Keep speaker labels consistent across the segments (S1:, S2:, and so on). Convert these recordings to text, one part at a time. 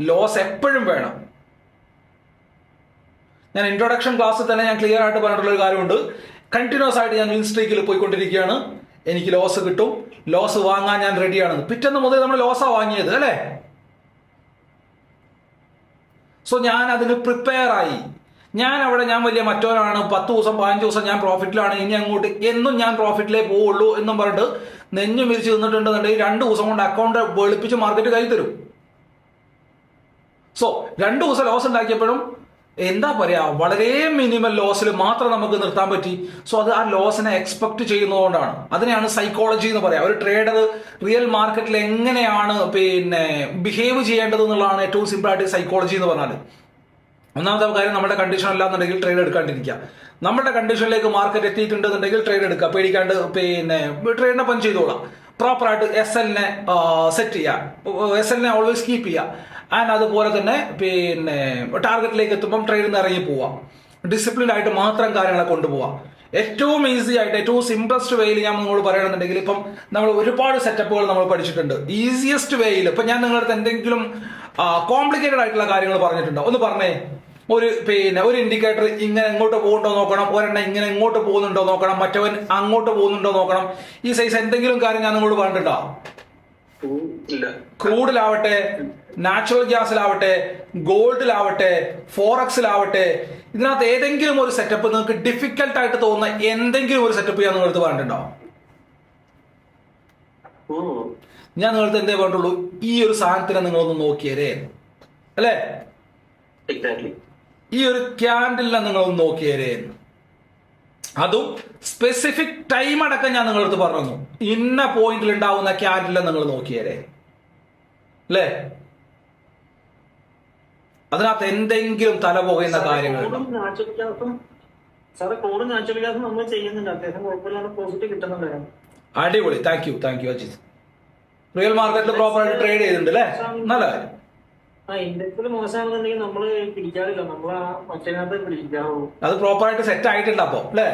S1: Loss എപ്പോഴും വേണം. ഞാൻ ഇൻട്രൊഡക്ഷൻ ക്ലാസ്സിൽ തന്നെ ഞാൻ ക്ലിയർ ആയിട്ട് പറഞ്ഞിട്ടുള്ള ഒരു കാര്യമുണ്ട്. കണ്ടിന്യൂസ് ആയിട്ട് ഞാൻ വിൻ സ്ട്രീക്കിൽ പോയിക്കൊണ്ടിരിക്കുകയാണ്. എനിക്ക് ലോസ് കിട്ടും. ലോസ് വാങ്ങാൻ ഞാൻ റെഡിയാണ് പിറ്റേന്ന് മുതൽ നമ്മൾ ലോസാ വാങ്ങിയത് അല്ലേ? സോ ഞാൻ അതിന് പ്രിപ്പയർ ആയി. ഞാൻ അവിടെ ഞാൻ വലിയ മറ്റോരാണ് പത്ത് ദിവസം പതിനഞ്ച് ദിവസം ഞാൻ പ്രോഫിറ്റിലാണ് ഇനി അങ്ങോട്ട് എന്നും ഞാൻ പ്രോഫിറ്റിലേ പോവുള്ളൂ എന്നും പറഞ്ഞിട്ട് നെഞ്ഞു മിരിച്ച് നിന്നിട്ടുണ്ടെന്നുണ്ടെങ്കിൽ രണ്ട് ദിവസം കൊണ്ട് അക്കൗണ്ട് വെളുപ്പിച്ച് മാർക്കറ്റ് കൈ തരും. സോ രണ്ടു ദിവസം ലോസ് ഉണ്ടാക്കിയപ്പോഴും എന്താ പറയാ വളരെ മിനിമം ലോസിൽ മാത്രം നമുക്ക് നിർത്താൻ പറ്റി. സോ അത് ആ ലോസിനെ എക്സ്പെക്ട് ചെയ്യുന്നതുകൊണ്ടാണ്. അതിനെയാണ് സൈക്കോളജി എന്ന് പറയാം. ഒരു ട്രേഡർ റിയൽ മാർക്കറ്റിൽ എങ്ങനെയാണ് പിന്നെ ബിഹേവ് ചെയ്യേണ്ടത് എന്നുള്ളതാണ് ഏറ്റവും സിമ്പിൾ ആയിട്ട് സൈക്കോളജി എന്ന് പറഞ്ഞാൽ ഒന്നാമത്തെ കാര്യം നമ്മുടെ കണ്ടീഷൻ അല്ലാന്നുണ്ടെങ്കിൽ ട്രേഡ് എടുക്കാണ്ടിരിക്കുക. നമ്മുടെ കണ്ടീഷനിലേക്ക് മാർക്കറ്റ് എത്തിയിട്ടുണ്ടെന്നുണ്ടെങ്കിൽ ട്രേഡ് എടുക്കുക. പേടിക്കാണ്ട് പിന്നെ ട്രേഡിനെ പഞ്ച് ചെയ്തോളാം. പ്രോപ്പറായിട്ട് എസ് എല്ലിനെ സെറ്റ് ചെയ്യുക എസ് എല്ലിനെ ഓൾവേസ് കീപ്പ് ചെയ്യുക ആൻഡ് അതുപോലെ തന്നെ പിന്നെ ടാർഗറ്റിലേക്ക് എത്തുമ്പം ട്രേഡിൽ നിന്ന് ഇറങ്ങി പോവാം. ഡിസിപ്ലിൻ ആയിട്ട് മാത്രം കാര്യങ്ങളെ കൊണ്ടുപോവാം ഏറ്റവും ഈസി ആയിട്ട് ഏറ്റവും സിംപ്ലസ്റ്റ് വേയിൽ ഞാൻ നിങ്ങളോട് പറയണമെന്നുണ്ടെങ്കിൽ ഇപ്പം നമ്മൾ ഒരുപാട് സെറ്റപ്പുകൾ നമ്മൾ പഠിച്ചിട്ടുണ്ട്. ഈസിയസ്റ്റ് വേയിൽ ഇപ്പം ഞാൻ നിങ്ങളുടെ എന്തെങ്കിലും കോംപ്ലിക്കേറ്റഡ് ആയിട്ടുള്ള കാര്യങ്ങൾ പറഞ്ഞിട്ടുണ്ടോ? ഒന്ന് പറഞ്ഞേ. ഒരു പിന്നെ ഒരു ഇൻഡിക്കേറ്റർ ഇങ്ങനെ എങ്ങോട്ട് പോകുന്നുണ്ടോ നോക്കണം ഒരെണ്ണം ഇങ്ങനെ എങ്ങോട്ട് പോകുന്നുണ്ടോ നോക്കണം മറ്റവൻ അങ്ങോട്ട് പോകുന്നുണ്ടോ നോക്കണം ഈ സൈസ് എന്തെങ്കിലും കാര്യം ഞാൻ നിങ്ങളോട് പറഞ്ഞിട്ടുണ്ടോ?
S2: ഇല്ല.
S1: ക്രൂഡിലാവട്ടെ നാച്ചുറൽ ഗ്യാസിലാവട്ടെ ഗോൾഡിലാവട്ടെ ഫോറക്സിലാവട്ടെ ഇതിനകത്ത് ഏതെങ്കിലും ഒരു സെറ്റപ്പ് നിങ്ങൾക്ക് ഡിഫിക്കൽട്ട് ആയിട്ട് തോന്നുന്ന എന്തെങ്കിലും ഒരു സെറ്റപ്പ് ഞാൻ നിങ്ങളടുത്ത് പറഞ്ഞിട്ടുണ്ടോ? ഞാൻ നിങ്ങൾക്ക് എന്തേ പറഞ്ഞിട്ടുള്ളൂ? ഈ ഒരു സാധനത്തിനെ നിങ്ങളൊന്ന് നോക്കിയരേ. അല്ലേ?
S2: എക്സാക്ട്ലി
S1: ഈ ഒരു ക്യാൻഡിലിനെ നിങ്ങളൊന്ന് നോക്കിയേരേ. അതും സ്പെസിഫിക് ടൈം അടക്കം ഞാൻ നിങ്ങളടുത്ത് പറഞ്ഞു. ഇന്ന പോയിന്റിൽ ഉണ്ടാവുന്ന ക്യാൻഡിലിനെ നിങ്ങൾ നോക്കിയേരേ. അല്ലേ അതിനകത്ത് എന്തെങ്കിലും തല പോകുന്ന
S2: കാര്യങ്ങൾ
S1: അടിപൊളി. Thank you thank you Ajith. Real മാർക്കറ്റിൽ പ്രോപ്പറായിട്ട് ട്രേഡ് ചെയ്തിട്ടുണ്ട് അല്ലേ നല്ല കാര്യം. അത് പ്രോപ്പറായിട്ട് സെറ്റ് ആയിട്ടുണ്ട് അപ്പോ അല്ലേ?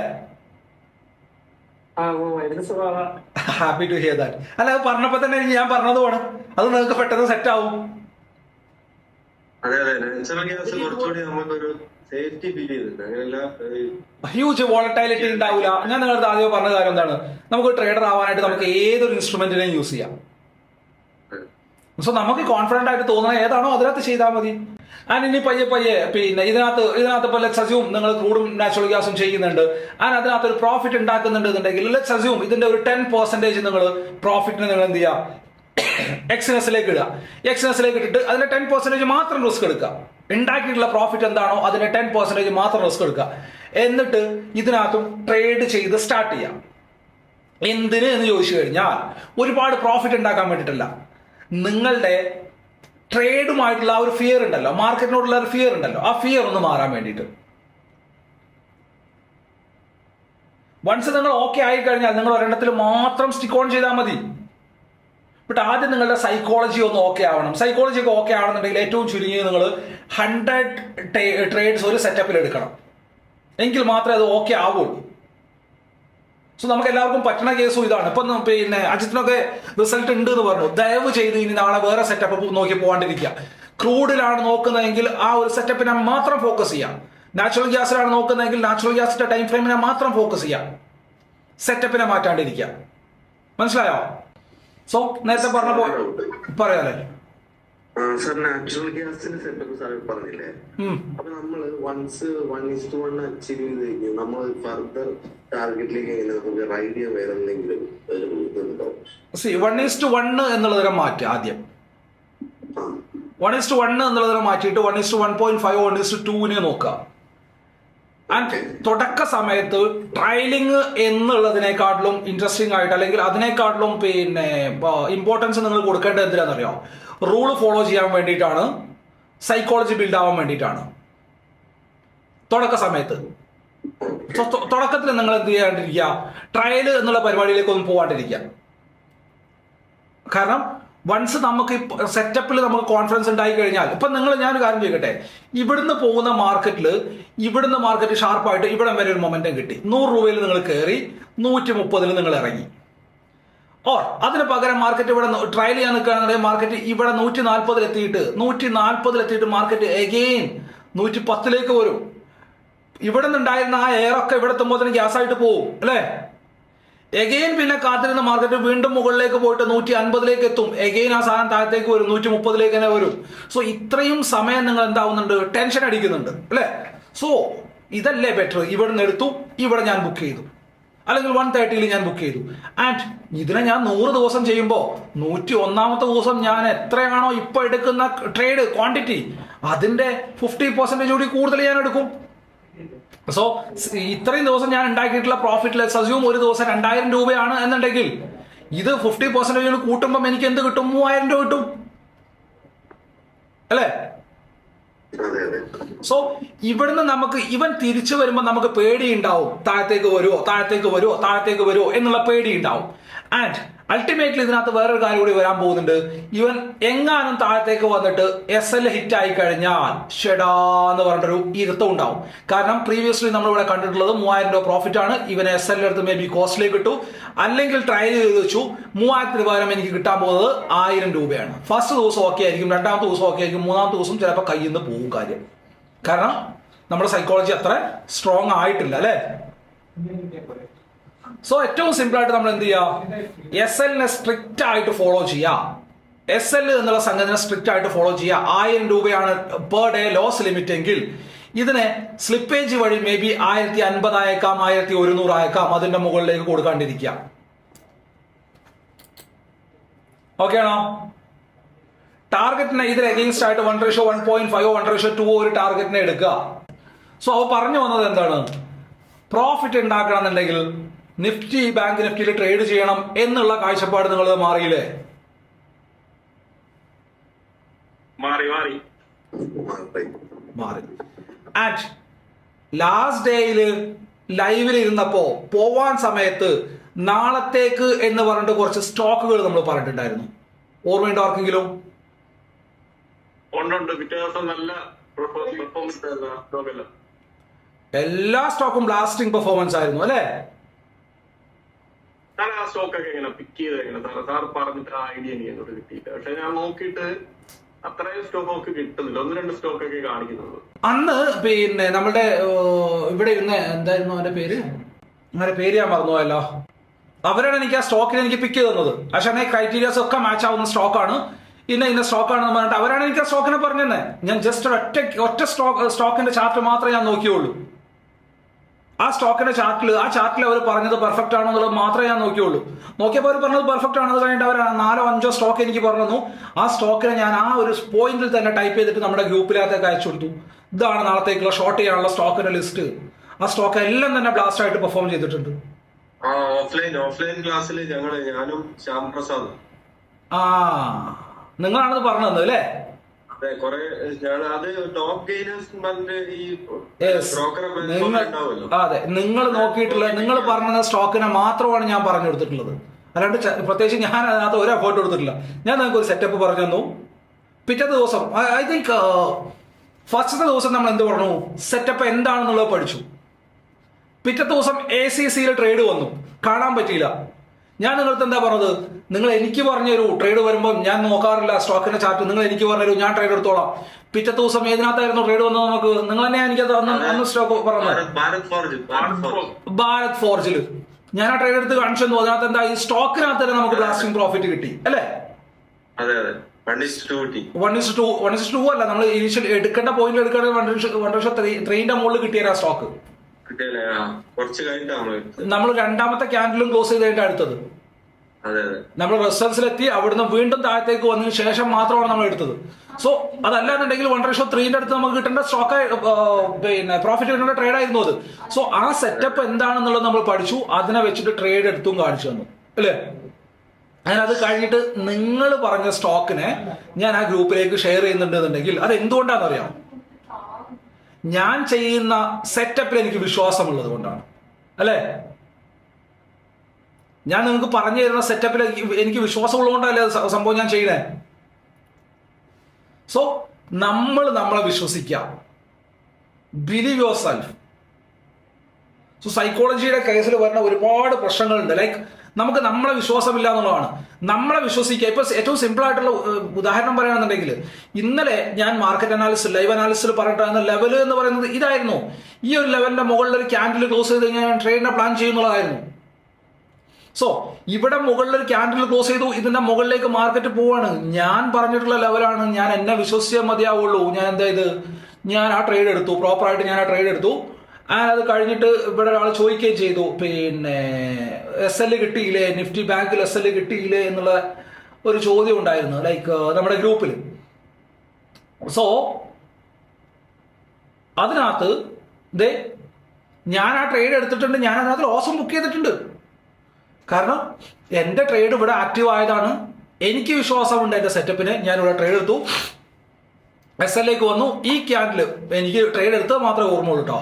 S1: ഹാപ്പി ടു ഹിയർ ദാറ്റ് അല്ല അത് പറഞ്ഞപ്പോ തന്നെ ഞാൻ പറഞ്ഞത് പോണം. അത് നിങ്ങൾക്ക് പെട്ടെന്ന് സെറ്റ് ആവും. ഹ്യൂജ് വോളറ്റൈലിറ്റി ഉണ്ടാവില്ല ഞാൻ നിങ്ങളുടെ ആദ്യം പറഞ്ഞ കാര്യം എന്താണ്? നമുക്ക് ട്രേഡർ ആവാനായിട്ട് നമുക്ക് ഏതൊരു ഇൻസ്ട്രുമെന്റിനെയും യൂസ് ചെയ്യാം. സോ നമുക്ക് കോൺഫിഡന്റ് ആയിട്ട് തോന്നുന്ന ഏതാണോ അതിനകത്ത് ചെയ്താൽ മതി. ആൻഡ് ഇനി പയ്യെ പയ്യെ പിന്നെ ഇതിനകത്ത് ഇതിനകത്ത് ഇപ്പോൾ ലെറ്റ്സ് അസ്യൂം നിങ്ങൾ ക്രൂഡും നാച്ചുറൽ ഗ്യാസും ചെയ്യുന്നുണ്ട്. ആൻഡ് അതിനകത്ത് ഒരു പ്രോഫിറ്റ് ഉണ്ടാക്കുന്നുണ്ട് എന്നുണ്ടെങ്കിൽ ലെറ്റ്സ് അസ്യൂം ഇതിന്റെ ഒരു ടെൻ പെർസെന്റേജ് നിങ്ങൾ പ്രോഫിറ്റിന് നിങ്ങൾ എന്ത് ചെയ്യുക എക്സിനസിലേക്ക് ഇടുക. എക്സിനസിലേക്ക് ഇട്ടിട്ട് അതിന്റെ ടെൻ പെർസെന്റേജ് മാത്രം റിസ്ക് എടുക്കുക. ഉണ്ടാക്കിയിട്ടുള്ള പ്രോഫിറ്റ് എന്താണോ അതിന്റെ ടെൻ പെർസെന്റേജ് മാത്രം റിസ്ക് എടുക്കുക. എന്നിട്ട് ഇതിനകത്തും ട്രേഡ് ചെയ്ത് സ്റ്റാർട്ട് ചെയ്യാം. എന്തിന് എന്ന് ചോദിച്ചു കഴിഞ്ഞാൽ ഒരുപാട് പ്രോഫിറ്റ് ഉണ്ടാക്കാൻ വേണ്ടിയിട്ടല്ല. നിങ്ങളുടെ ട്രേഡുമായിട്ടുള്ള ആ ഒരു ഫിയർ ഉണ്ടല്ലോ മാർക്കറ്റിനോടുള്ള ഒരു ഫിയർ ഉണ്ടല്ലോ ആ ഫിയർ ഒന്ന് മാറാൻ വേണ്ടിയിട്ട്. വൺസ് നിങ്ങൾ ഓക്കെ ആയി കഴിഞ്ഞാൽ നിങ്ങൾ ഒരെണ്ണത്തിൽ മാത്രം സ്റ്റിക്ക് ഓൺ ചെയ്താൽ മതി. ബട്ട് ആദ്യം നിങ്ങളുടെ സൈക്കോളജി ഒന്ന് ഓക്കെ ആവണം. സൈക്കോളജി ഒക്കെ ഓക്കെ ആവണമെന്നുണ്ടെങ്കിൽ ഏറ്റവും ചുരുങ്ങിയത് നിങ്ങൾ ഹൺഡ്രഡ് ട്രേഡ്സ് ഒരു സെറ്റപ്പിൽ എടുക്കണം. എങ്കിൽ മാത്രമേ അത് ഓക്കെ ആവുള്ളൂ. സോ നമുക്ക് എല്ലാവർക്കും പറ്റണ കേസും ഇതാണ്. ഇപ്പം പിന്നെ അജിത്തിനൊക്കെ റിസൾട്ട് ഉണ്ട് എന്ന് പറഞ്ഞു. ദയവ് ചെയ്ത് ഇനി നാളെ വേറെ സെറ്റപ്പ് നോക്കി പോകാണ്ടിരിക്കുക ക്രൂഡിലാണ് നോക്കുന്നതെങ്കിൽ ആ ഒരു സെറ്റപ്പിനെ മാത്രം ഫോക്കസ് ചെയ്യാം. നാച്ചുറൽ ഗ്യാസിലാണ് നോക്കുന്നതെങ്കിൽ നാച്ചുറൽ ഗ്യാസിന്റെ ടൈം ഫ്രെയിമിനെ മാത്രം ഫോക്കസ് ചെയ്യാം. സെറ്റപ്പിനെ മാറ്റാണ്ടിരിക്കുക. മനസ്സിലായോ? സോ നേരത്തെ പറഞ്ഞ പറയാലേ
S3: സാർ നാച്ചുറൽ ഗ്യാസിന്റെ സെറ്റപ്പ് സാർ പറഞ്ഞില്ലേ. അപ്പൊ നമ്മൾ once one is to one achieve ചെയ്ത് കഴിഞ്ഞു നമ്മൾ ഫർദർ ടാർഗറ്റിലേക്ക് നമുക്ക് റൈഡ് ചെയ്യാൻ വേറെ എന്തെങ്കിലും ഒരു ഇതുണ്ടോ
S1: സി വൺ എന്നുള്ളതിനെ ആദ്യം.
S3: ആ.
S1: വൺ ഇസ്റ്റ് വൺ എന്നുള്ളതിനെ മാറ്റിയിട്ട് one point five one is to ടൂവിനെ നോക്കുക. ആൻഡ് തുടക്ക സമയത്ത് ട്രയലിങ് എന്നുള്ളതിനെക്കാട്ടിലും ഇൻട്രസ്റ്റിംഗ് ആയിട്ട് അല്ലെങ്കിൽ അതിനെക്കാട്ടിലും പിന്നെ ഇമ്പോർട്ടൻസ് നിങ്ങൾ കൊടുക്കേണ്ടത് എന്തിനാണെന്നറിയോ? റൂൾ ഫോളോ ചെയ്യാൻ വേണ്ടിയിട്ടാണ് സൈക്കോളജി ബിൽഡ് ആവാൻ വേണ്ടിയിട്ടാണ്. തുടക്ക സമയത്ത്. തുടക്കത്തിൽ നിങ്ങൾ എന്ത് ചെയ്യാണ്ടിരിക്കുക? ട്രയൽ എന്നുള്ള പരിപാടിയിലേക്കൊന്നും പോവാണ്ടിരിക്കുക. കാരണം വൺസ് നമുക്ക് സെറ്റപ്പിൽ നമുക്ക് കോൺഫിഡൻസ് ഉണ്ടായി കഴിഞ്ഞാൽ ഇപ്പം നിങ്ങൾ ഞാനൊരു കാര്യം ചോദിക്കട്ടെ? ഇവിടുന്ന് പോകുന്ന മാർക്കറ്റിൽ ഇവിടുന്ന് മാർക്കറ്റ് ഷാർപ്പായിട്ട് ഇവിടെ വരെ ഒരു മൊമെന്റം കിട്ടി. നൂറ് രൂപയിൽ നിങ്ങൾ കയറി നൂറ്റി മുപ്പതിൽ നിങ്ങൾ ഇറങ്ങി. ഓർ അതിന് പകരം മാർക്കറ്റ് ഇവിടെ ട്രയൽ ചെയ്യാൻ നിൽക്കുകയാണെന്നുണ്ടെങ്കിൽ മാർക്കറ്റ് ഇവിടെ നൂറ്റി നാൽപ്പതിൽ എത്തിയിട്ട് നൂറ്റി നാൽപ്പതിൽ എത്തിയിട്ട് മാർക്കറ്റ് എഗെയിൻ നൂറ്റി പത്തിലേക്ക് വരും. ഇവിടെ നിന്നുണ്ടായിരുന്ന ആ എയറൊക്കെ ഇവിടെ എത്തുമ്പോൾ തന്നെ ഗ്യാസ് ആയിട്ട് പോകും അല്ലേ? എഗെയിൻ പിന്നെ കാത്തിരുന്ന മാർക്കറ്റ് വീണ്ടും മുകളിലേക്ക് പോയിട്ട് നൂറ്റി അൻപതിലേക്ക് എത്തും. എഗെയിൻ ആ സാധനം താഴത്തേക്ക് വരും നൂറ്റി മുപ്പതിലേക്ക് തന്നെ വരും. സോ ഇത്രയും സമയം നിങ്ങൾ എന്താവുന്നുണ്ട്? ടെൻഷൻ അടിക്കുന്നുണ്ട് അല്ലേ? സോ ഇതല്ലേ ബെറ്റർ ഇവിടെ നിന്ന് എടുത്തു ഇവിടെ ഞാൻ ബുക്ക് ചെയ്തു. അല്ലെങ്കിൽ വൺ തേർട്ടിയിൽ ഞാൻ ബുക്ക് ചെയ്തു. ആൻഡ് ഇതിനെ ഞാൻ നൂറ് ദിവസം ചെയ്യുമ്പോൾ നൂറ്റി ഒന്നാമത്തെ ദിവസം ഞാൻ എത്രയാണോ ഇപ്പൊ എടുക്കുന്ന ട്രേഡ് ക്വാണ്ടിറ്റി അതിന്റെ ഫിഫ്റ്റി പെർസെന്റേജ് കൂടി കൂടുതൽ ഞാൻ എടുക്കും. സോ ഇത്രയും ദിവസം ഞാൻ ഉണ്ടാക്കിയിട്ടുള്ള പ്രോഫിറ്റ് ലെസ് അസ്യൂം ഒരു ദിവസം രണ്ടായിരം രൂപയാണ് എന്നുണ്ടെങ്കിൽ ഇത് ഫിഫ്റ്റി പെർസെന്റേജ് കൂട്ടുമ്പം എനിക്ക് എന്ത് കിട്ടും? മൂവായിരം രൂപ കിട്ടും. അല്ലേ? സോ ഇവിടുന്ന് നമുക്ക് ഇവൻ തിരിച്ചു വരുമ്പോൾ നമുക്ക് പേടി ഉണ്ടാവും. താഴത്തേക്ക് വരുമോ താഴത്തേക്ക് വരുമോ താഴത്തേക്ക് വരുമോ എന്നുള്ള പേടി ഉണ്ടാവും. ആൻഡ് അൾട്ടിമേറ്റ്ലി ഇതിനകത്ത് വേറൊരു കാര്യം കൂടി വരാൻ പോകുന്നുണ്ട്. ഇവൻ എങ്ങാനും താഴത്തേക്ക് വന്നിട്ട് എസ് എൽ ഹിറ്റ് ആയി കഴിഞ്ഞാൽ ഷെഡാ എന്ന് പറഞ്ഞിട്ടൊരു ഇരുത്തം ഉണ്ടാവും. കാരണം പ്രീവിയസ്ലി നമ്മൾ ഇവിടെ കണ്ടിട്ടുള്ളത് മൂവായിരം രൂപ പ്രോഫിറ്റ് ആണ്. ഇവൻ എസ് എൽ എടുത്ത് മേ ബി കോസ്റ്റ്ലി കിട്ടു അല്ലെങ്കിൽ ട്രയൽ ചെയ്ത് വെച്ചു. മൂവായിരത്തിന് പകരം എനിക്ക് കിട്ടാൻ പോകുന്നത് ആയിരം രൂപയാണ്. ഫസ്റ്റ് ദിവസം ഓക്കെ ആയിരിക്കും. രണ്ടാമത്തെ ദിവസം ഓക്കെ ആയിരിക്കും. മൂന്നാമത്തെ ദിവസം ചിലപ്പോൾ കയ്യിൽ നിന്ന് പോകും കാര്യം. കാരണം നമ്മുടെ സൈക്കോളജി അത്ര സ്ട്രോങ് ആയിട്ടില്ല അല്ലേ? സോ ഏറ്റവും സിമ്പിൾ ആയിട്ട് നമ്മൾ എന്ത് ചെയ്യുക എസ് എല്ലിനെ സ്ട്രിക്റ്റ് ആയിട്ട് ഫോളോ ചെയ്യുക എസ് എൽ എന്നുള്ള സംഗതിനെ സ്ട്രിക്റ്റ് ആയിട്ട് ഫോളോ ചെയ്യുക ആയിരം രൂപയാണ് പെർ ഡേ ലോസ് ലിമിറ്റ് എങ്കിൽ ഇതിനെ സ്ലിപ്പേജ് വഴി മേ ബി ആയിരത്തി അൻപത് അയക്കാം ആയിരത്തി ഒരുന്നൂറ് അയക്കാം അതിന്റെ മുകളിലേക്ക് കൊടുക്കാണ്ടിരിക്കുക. ഓക്കെ ആണോ? ടാർഗറ്റിനെ ഇതിന് അഗെയിൻസ്റ്റ് ആയിട്ട് one ratio one point five one ratio two ഒരു ടാർഗറ്റിനെ എടുക്കുക. സോ അവ പറഞ്ഞു വന്നത് എന്താണ്? പ്രോഫിറ്റ് ഉണ്ടാക്കണം എന്നുണ്ടെങ്കിൽ നിഫ്റ്റി ബാങ്ക് നിഫ്റ്റിയിൽ ട്രേഡ് ചെയ്യണം എന്നുള്ള കാഴ്ചപ്പാട് നിങ്ങൾ മാറിയില്ലേ?
S4: മാറി മാറി.
S3: മാറി.
S1: ആൻഡ് ലാസ്റ്റ് ഡേയിൽ ലൈവിൽ ഇരുന്നപ്പോ പോവാൻ സമയത്ത് നാളത്തേക്ക് എന്ന് പറഞ്ഞിട്ട് കുറച്ച് സ്റ്റോക്കുകൾ നമ്മൾ പറഞ്ഞിട്ടുണ്ടായിരുന്നു. ഓർമ്മയുണ്ടോ ആർക്കെങ്കിലും? എല്ലാ സ്റ്റോക്കും ബ്ലാസ്റ്റിംഗ് പെർഫോമൻസ് ആയിരുന്നു അല്ലേ?
S4: സാർ ആ സ്റ്റോക്ക് ഒക്കെ എങ്ങനെ പിക്ക് ചെയ്ത് എങ്ങനെ സാർ സാർ പറഞ്ഞിട്ട് ആ ഐഡിയ എനിക്ക് എന്നോട് കിട്ടിയില്ല. പക്ഷെ ഞാൻ നോക്കിയിട്ട് അത്രയും സ്റ്റോക്ക് നമുക്ക് കിട്ടുന്നില്ല. ഒന്ന് രണ്ട് സ്റ്റോക്ക് ഒക്കെ കാണിക്കുന്നുള്ളൂ.
S1: അന്ന് പിന്നെ നമ്മുടെ ഇവിടെ ഇരുന്ന എന്തായിരുന്നു അവന്റെ പേര്? അങ്ങനെ പേര് ഞാൻ പറഞ്ഞുപോയല്ലോ അവരാണ് എനിക്ക് ആ സ്റ്റോക്കിന് എനിക്ക് പിക്ക് തന്നത്. പക്ഷെ അങ്ങനെ ക്രൈറ്റീരിയാസ് ഒക്കെ മാച്ച് ആവുന്ന സ്റ്റോക്കാണ് ഇന്ന ഇന്ന സ്റ്റോക്കാണെന്ന് പറഞ്ഞിട്ട് അവരാണ് എനിക്ക് ആ സ്റ്റോക്കിനെ പറഞ്ഞത് ഞാൻ ജസ്റ്റ് ഒറ്റ ഒറ്റ സ്റ്റോക്ക് സ്റ്റോക്കിന്റെ ചാർട്ട് മാത്രമേ ഞാൻ നോക്കിയുള്ളൂ. ആ സ്റ്റോക്കിന്റെ ചാർട്ടിൽ ആ ചാർട്ടിൽ അവർ പറഞ്ഞത് പെർഫെക്റ്റ് ആണോ എന്നുള്ളത് മാത്രമേ ഞാൻ നോക്കിയുള്ളൂ. നോക്കിയപ്പോൾ അവർ പറഞ്ഞത് പെർഫെക്റ്റ് ആണെന്ന് കഴിഞ്ഞിട്ട് അവർ നാലോ അഞ്ചോ സ്റ്റോക്ക് എനിക്ക് പറഞ്ഞു ആ സ്റ്റോക്കിനെ ഞാൻ ആ ഒരു പോയിന്റിൽ തന്നെ ടൈപ്പ് ചെയ്തിട്ട് നമ്മുടെ ഗ്രൂപ്പിലകത്തേക്ക് അയച്ചു കൊടുത്തു. ഇതാണ് നാളത്തേക്കുള്ള ഷോർട്ട് ചെയ്യാനുള്ള സ്റ്റോക്കിന്റെ ലിസ്റ്റ് ആ സ്റ്റോക്ക് എല്ലാം തന്നെ ബ്ലാസ്റ്റ് ആയിട്ട് പെർഫോം ചെയ്തിട്ടുണ്ട്.
S5: ആ ഓഫ്ലൈൻ ഓഫ്ലൈൻ ക്ലാസ്സിൽ ഞങ്ങൾ ഞാനും ശ്യാം പ്രസാദ്.
S1: ആ നിങ്ങളാണത് പറഞ്ഞത് അല്ലേ?
S5: കൊറേ ഞങ്ങൾ അത് ടോപ്പ് ഗെയിനേഴ്സ് പറഞ്ഞ് ഈ
S1: അതെ. നിങ്ങൾ നോക്കിയിട്ടുള്ള നിങ്ങൾ പറഞ്ഞ സ്റ്റോക്കിനെ മാത്രമാണ് ഞാൻ പറഞ്ഞു കൊടുത്തിട്ടുള്ളത്. അല്ലാണ്ട് പ്രത്യേകിച്ച് ഞാൻ അതിനകത്ത് ഒരു എഫേർട്ട് കൊടുത്തിട്ടില്ല. ഞാൻ നിങ്ങൾക്ക് ഒരു സെറ്റപ്പ് പറഞ്ഞു തന്നു. പിറ്റേ ദിവസം ഐ തിങ്ക് ഫസ്റ്റത്തെ ദിവസം നമ്മൾ എന്ത് പറഞ്ഞു? സെറ്റപ്പ് എന്താണെന്നുള്ളത് പഠിച്ചു. പിറ്റത്തെ ദിവസം എ സി സിയിൽ ട്രേഡ് വന്നു. കാണാൻ പറ്റിയില്ല. ഞാൻ നിങ്ങൾക്ക് എന്താ പറഞ്ഞത്? നിങ്ങൾ എനിക്ക് പറഞ്ഞൊരു ട്രേഡ് വരുമ്പോൾ ഞാൻ നോക്കാറില്ല സ്റ്റോക്കിന്റെ ചാർട്ട് നിങ്ങൾ എനിക്ക് പറഞ്ഞൊരു ഞാൻ ട്രേഡ് എടുത്തോളാം. പിറ്റത്തെ ദിവസം ഏതിനകത്തായിരുന്നു ട്രേഡ് വന്നത് നമുക്ക്? നിങ്ങൾ തന്നെ എനിക്കത് അന്ന് അന്ന് സ്റ്റോക്ക് പറഞ്ഞത്.
S5: ഭാരത് ഭാരത് ഫോർജ് ഭാരത് ഫോർജ്
S1: ഭാരത് ഫോർജിൽ ഞാൻ ആ ട്രേഡ് എടുത്ത് കാണിച്ചു തന്നു. അതിനകത്ത് എന്താ? ഈ സ്റ്റോക്കിനകത്ത് തന്നെ നമുക്ക് ബ്ലാസ്റ്റിംഗ് പ്രോഫിറ്റ് കിട്ടി. അല്ലേ?
S5: അതെ അതെ. വൺ ഇസ് ടു
S1: അല്ല. നമ്മൾ ഇനിഷ്യൽ എടുക്കേണ്ട പോയിന്റ് എടുക്കേണ്ട വൺ ലക്ഷം ത്രീ ത്രീന്റെ മുകളിൽ കിട്ടിയ സ്റ്റോക്ക്
S5: നമ്മൾ
S1: രണ്ടാമത്തെ ക്യാൻഡിലും ക്ലോസ് ചെയ്തതിന്റെ അടുത്തത്. നമ്മൾ റിസൾട്ട്സിലെത്തി അവിടുന്ന് വീണ്ടും താഴത്തേക്ക് വന്നതിന് ശേഷം മാത്രമാണ് നമ്മൾ എടുത്തത്. സോ അതല്ലാന്നുണ്ടെങ്കിൽ വൺ റേഷോ ത്രീന്റെ അടുത്ത് നമുക്ക് കിട്ടേണ്ട സ്റ്റോക്ക് പിന്നെ പ്രോഫിറ്റ് കിട്ടേണ്ട ട്രേഡ് ആയിരുന്നു അത്. സോ ആ സെറ്റപ്പ് എന്താണെന്നുള്ളത് നമ്മൾ പഠിച്ചു. അതിനെ വെച്ചിട്ട് ട്രേഡ് എടുത്തും കാണിച്ചു തന്നു. അല്ലേ? അങ്ങനെ അത് കഴിഞ്ഞിട്ട് നിങ്ങൾ പറഞ്ഞ സ്റ്റോക്കിനെ ഞാൻ ആ ഗ്രൂപ്പിലേക്ക് ഷെയർ ചെയ്യുന്നുണ്ടെന്നുണ്ടെങ്കിൽ അത് എന്തുകൊണ്ടാണെന്നറിയാം ഞാൻ ചെയ്യുന്ന സെറ്റപ്പിൽ എനിക്ക് വിശ്വാസമുള്ളത് കൊണ്ടാണ്. അല്ലേ? ഞാൻ നിങ്ങൾക്ക് പറഞ്ഞു തരുന്ന സെറ്റപ്പിൽ എനിക്ക് വിശ്വാസമുള്ളതുകൊണ്ടല്ലേ സംഭവം ഞാൻ ചെയ്യണേ? സോ നമ്മൾ നമ്മളെ വിശ്വസിക്കാം. ബിലീവ് യുവർ സെൽഫ് സോ സൈക്കോളജിയുടെ കേസിൽ വരുന്ന ഒരുപാട് പ്രശ്നങ്ങളുണ്ട്. ലൈക്ക് നമുക്ക് നമ്മളെ വിശ്വാസമില്ല എന്നുള്ളതാണ് നമ്മളെ വിശ്വസിക്കുക. ഇപ്പൊ ഏറ്റവും സിമ്പിൾ ആയിട്ടുള്ള ഉദാഹരണം പറയുകയാണെന്നുണ്ടെങ്കിൽ ഇന്നലെ ഞാൻ മാർക്കറ്റ് അനാലിസിസ് ലൈവ് അനാലിസിൽ പറഞ്ഞിട്ടായിരുന്ന ലെവൽ എന്ന് പറയുന്നത് ഇതായിരുന്നു. ഈ ഒരു ലെവലിന്റെ മുകളിൽ ഒരു ക്യാൻഡിൽ ക്ലോസ് ചെയ്ത് കഴിഞ്ഞാൽ ട്രേഡിനെ പ്ലാൻ ചെയ്യുന്നുള്ളതായിരുന്നു. സോ ഇവിടെ മുകളിൽ ഒരു ക്യാൻഡിൽ ക്ലോസ് ചെയ്തു ഇതിന്റെ മുകളിലേക്ക് മാർക്കറ്റ് പോവാണ്. ഞാൻ പറഞ്ഞിട്ടുള്ള ലെവലാണ് ഞാൻ എന്നെ വിശ്വസിച്ചേ മതിയാവുള്ളൂ. ഞാൻ എന്താ ഇത്? ഞാൻ ആ ട്രേഡ് എടുത്തു. പ്രോപ്പറായിട്ട് ഞാൻ ആ ട്രേഡ് എടുത്തു. ആ അത് കഴിഞ്ഞിട്ട് ഇവിടെ ഒരാൾ ചോദിക്കുകയും ചെയ്തു. പിന്നെ എസ് എൽ കിട്ടിയില്ലേ? നിഫ്റ്റി ബാങ്കിൽ എസ് എൽ കിട്ടിയില്ലേ എന്നുള്ള ഒരു ചോദ്യം ഉണ്ടായിരുന്നു ലൈക്ക് നമ്മുടെ ഗ്രൂപ്പിൽ സോ അതിനകത്ത് ദേ ഞാൻ ആ ട്രേഡ് എടുത്തിട്ടുണ്ട് ഞാൻ അതിനകത്ത് ലോസം ബുക്ക് ചെയ്തിട്ടുണ്ട്. കാരണം എന്റെ ട്രേഡ് ഇവിടെ ആക്റ്റീവ് ആയതാണ്. എനിക്ക് വിശ്വാസമുണ്ട് എന്റെ സെറ്റപ്പിന് ഞാൻ ഇവിടെ ട്രേഡ് എടുത്തു. എസ് എല്ലേക്ക് വന്നു. ഈ ക്യാൻഡിൽ എനിക്ക് ട്രേഡ് എടുത്തത് മാത്രമേ ഓർമ്മയുള്ളൂ കേട്ടോ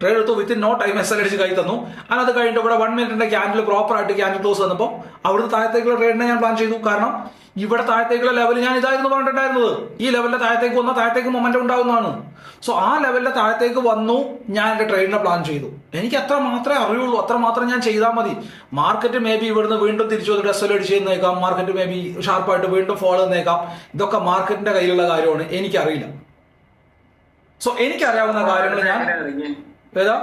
S1: ട്രേഡ് എടുത്തു within no time S L അടിച്ച് കൈ തന്നു. അത് കഴിഞ്ഞിട്ട് ഇവിടെ വൺ മിനിറ്റിന്റെ ക്യാൻഡിൽ പ്രോപ്പർ ആയിട്ട് ക്യാൻഡിൽ ക്ലോസ് വന്നപ്പോൾ അവിടുന്ന് താഴത്തേക്കുള്ള ട്രേഡിനെ ഞാൻ പ്ലാൻ ചെയ്തു. കാരണം ഇവിടെ താഴത്തേക്കുള്ള ലെവൽ ഞാൻ ഇതായിരുന്നു പറഞ്ഞിട്ടുണ്ടായിരുന്നത്. ഈ ലെവലിന്റെ താഴത്തേക്ക് വന്നാൽ താഴത്തേക്ക് മൊമെന്റ് ഉണ്ടാവുന്നതാണ്. സോ ആ ലെവലിന്റെ താഴത്തേക്ക് വന്നു ഞാൻ എന്റെ ട്രേഡിനെ പ്ലാൻ ചെയ്തു. എനിക്ക് അത്ര മാത്രമേ അറിയുള്ളൂ. അത്ര മാത്രം ഞാൻ ചെയ്താൽ മതി. മാർക്കറ്റ് മേ ബി ഇവിടുന്ന് വീണ്ടും തിരിച്ചു വന്നിട്ട് എസ് എൽ അടിച്ച് ചെയ്യുന്നേക്കാം മാർക്കറ്റ് മേ ബി ഷാർപ്പായിട്ട് വീണ്ടും ഫോളോ ചെയ്യുന്നേക്കാം ഇതൊക്കെ മാർക്കറ്റിന്റെ കയ്യിലുള്ള കാര്യമാണ്. എനിക്കറിയില്ല. സോ എനിക്കറിയാവുന്ന കാര്യങ്ങൾ ഞാൻ ഏതാ?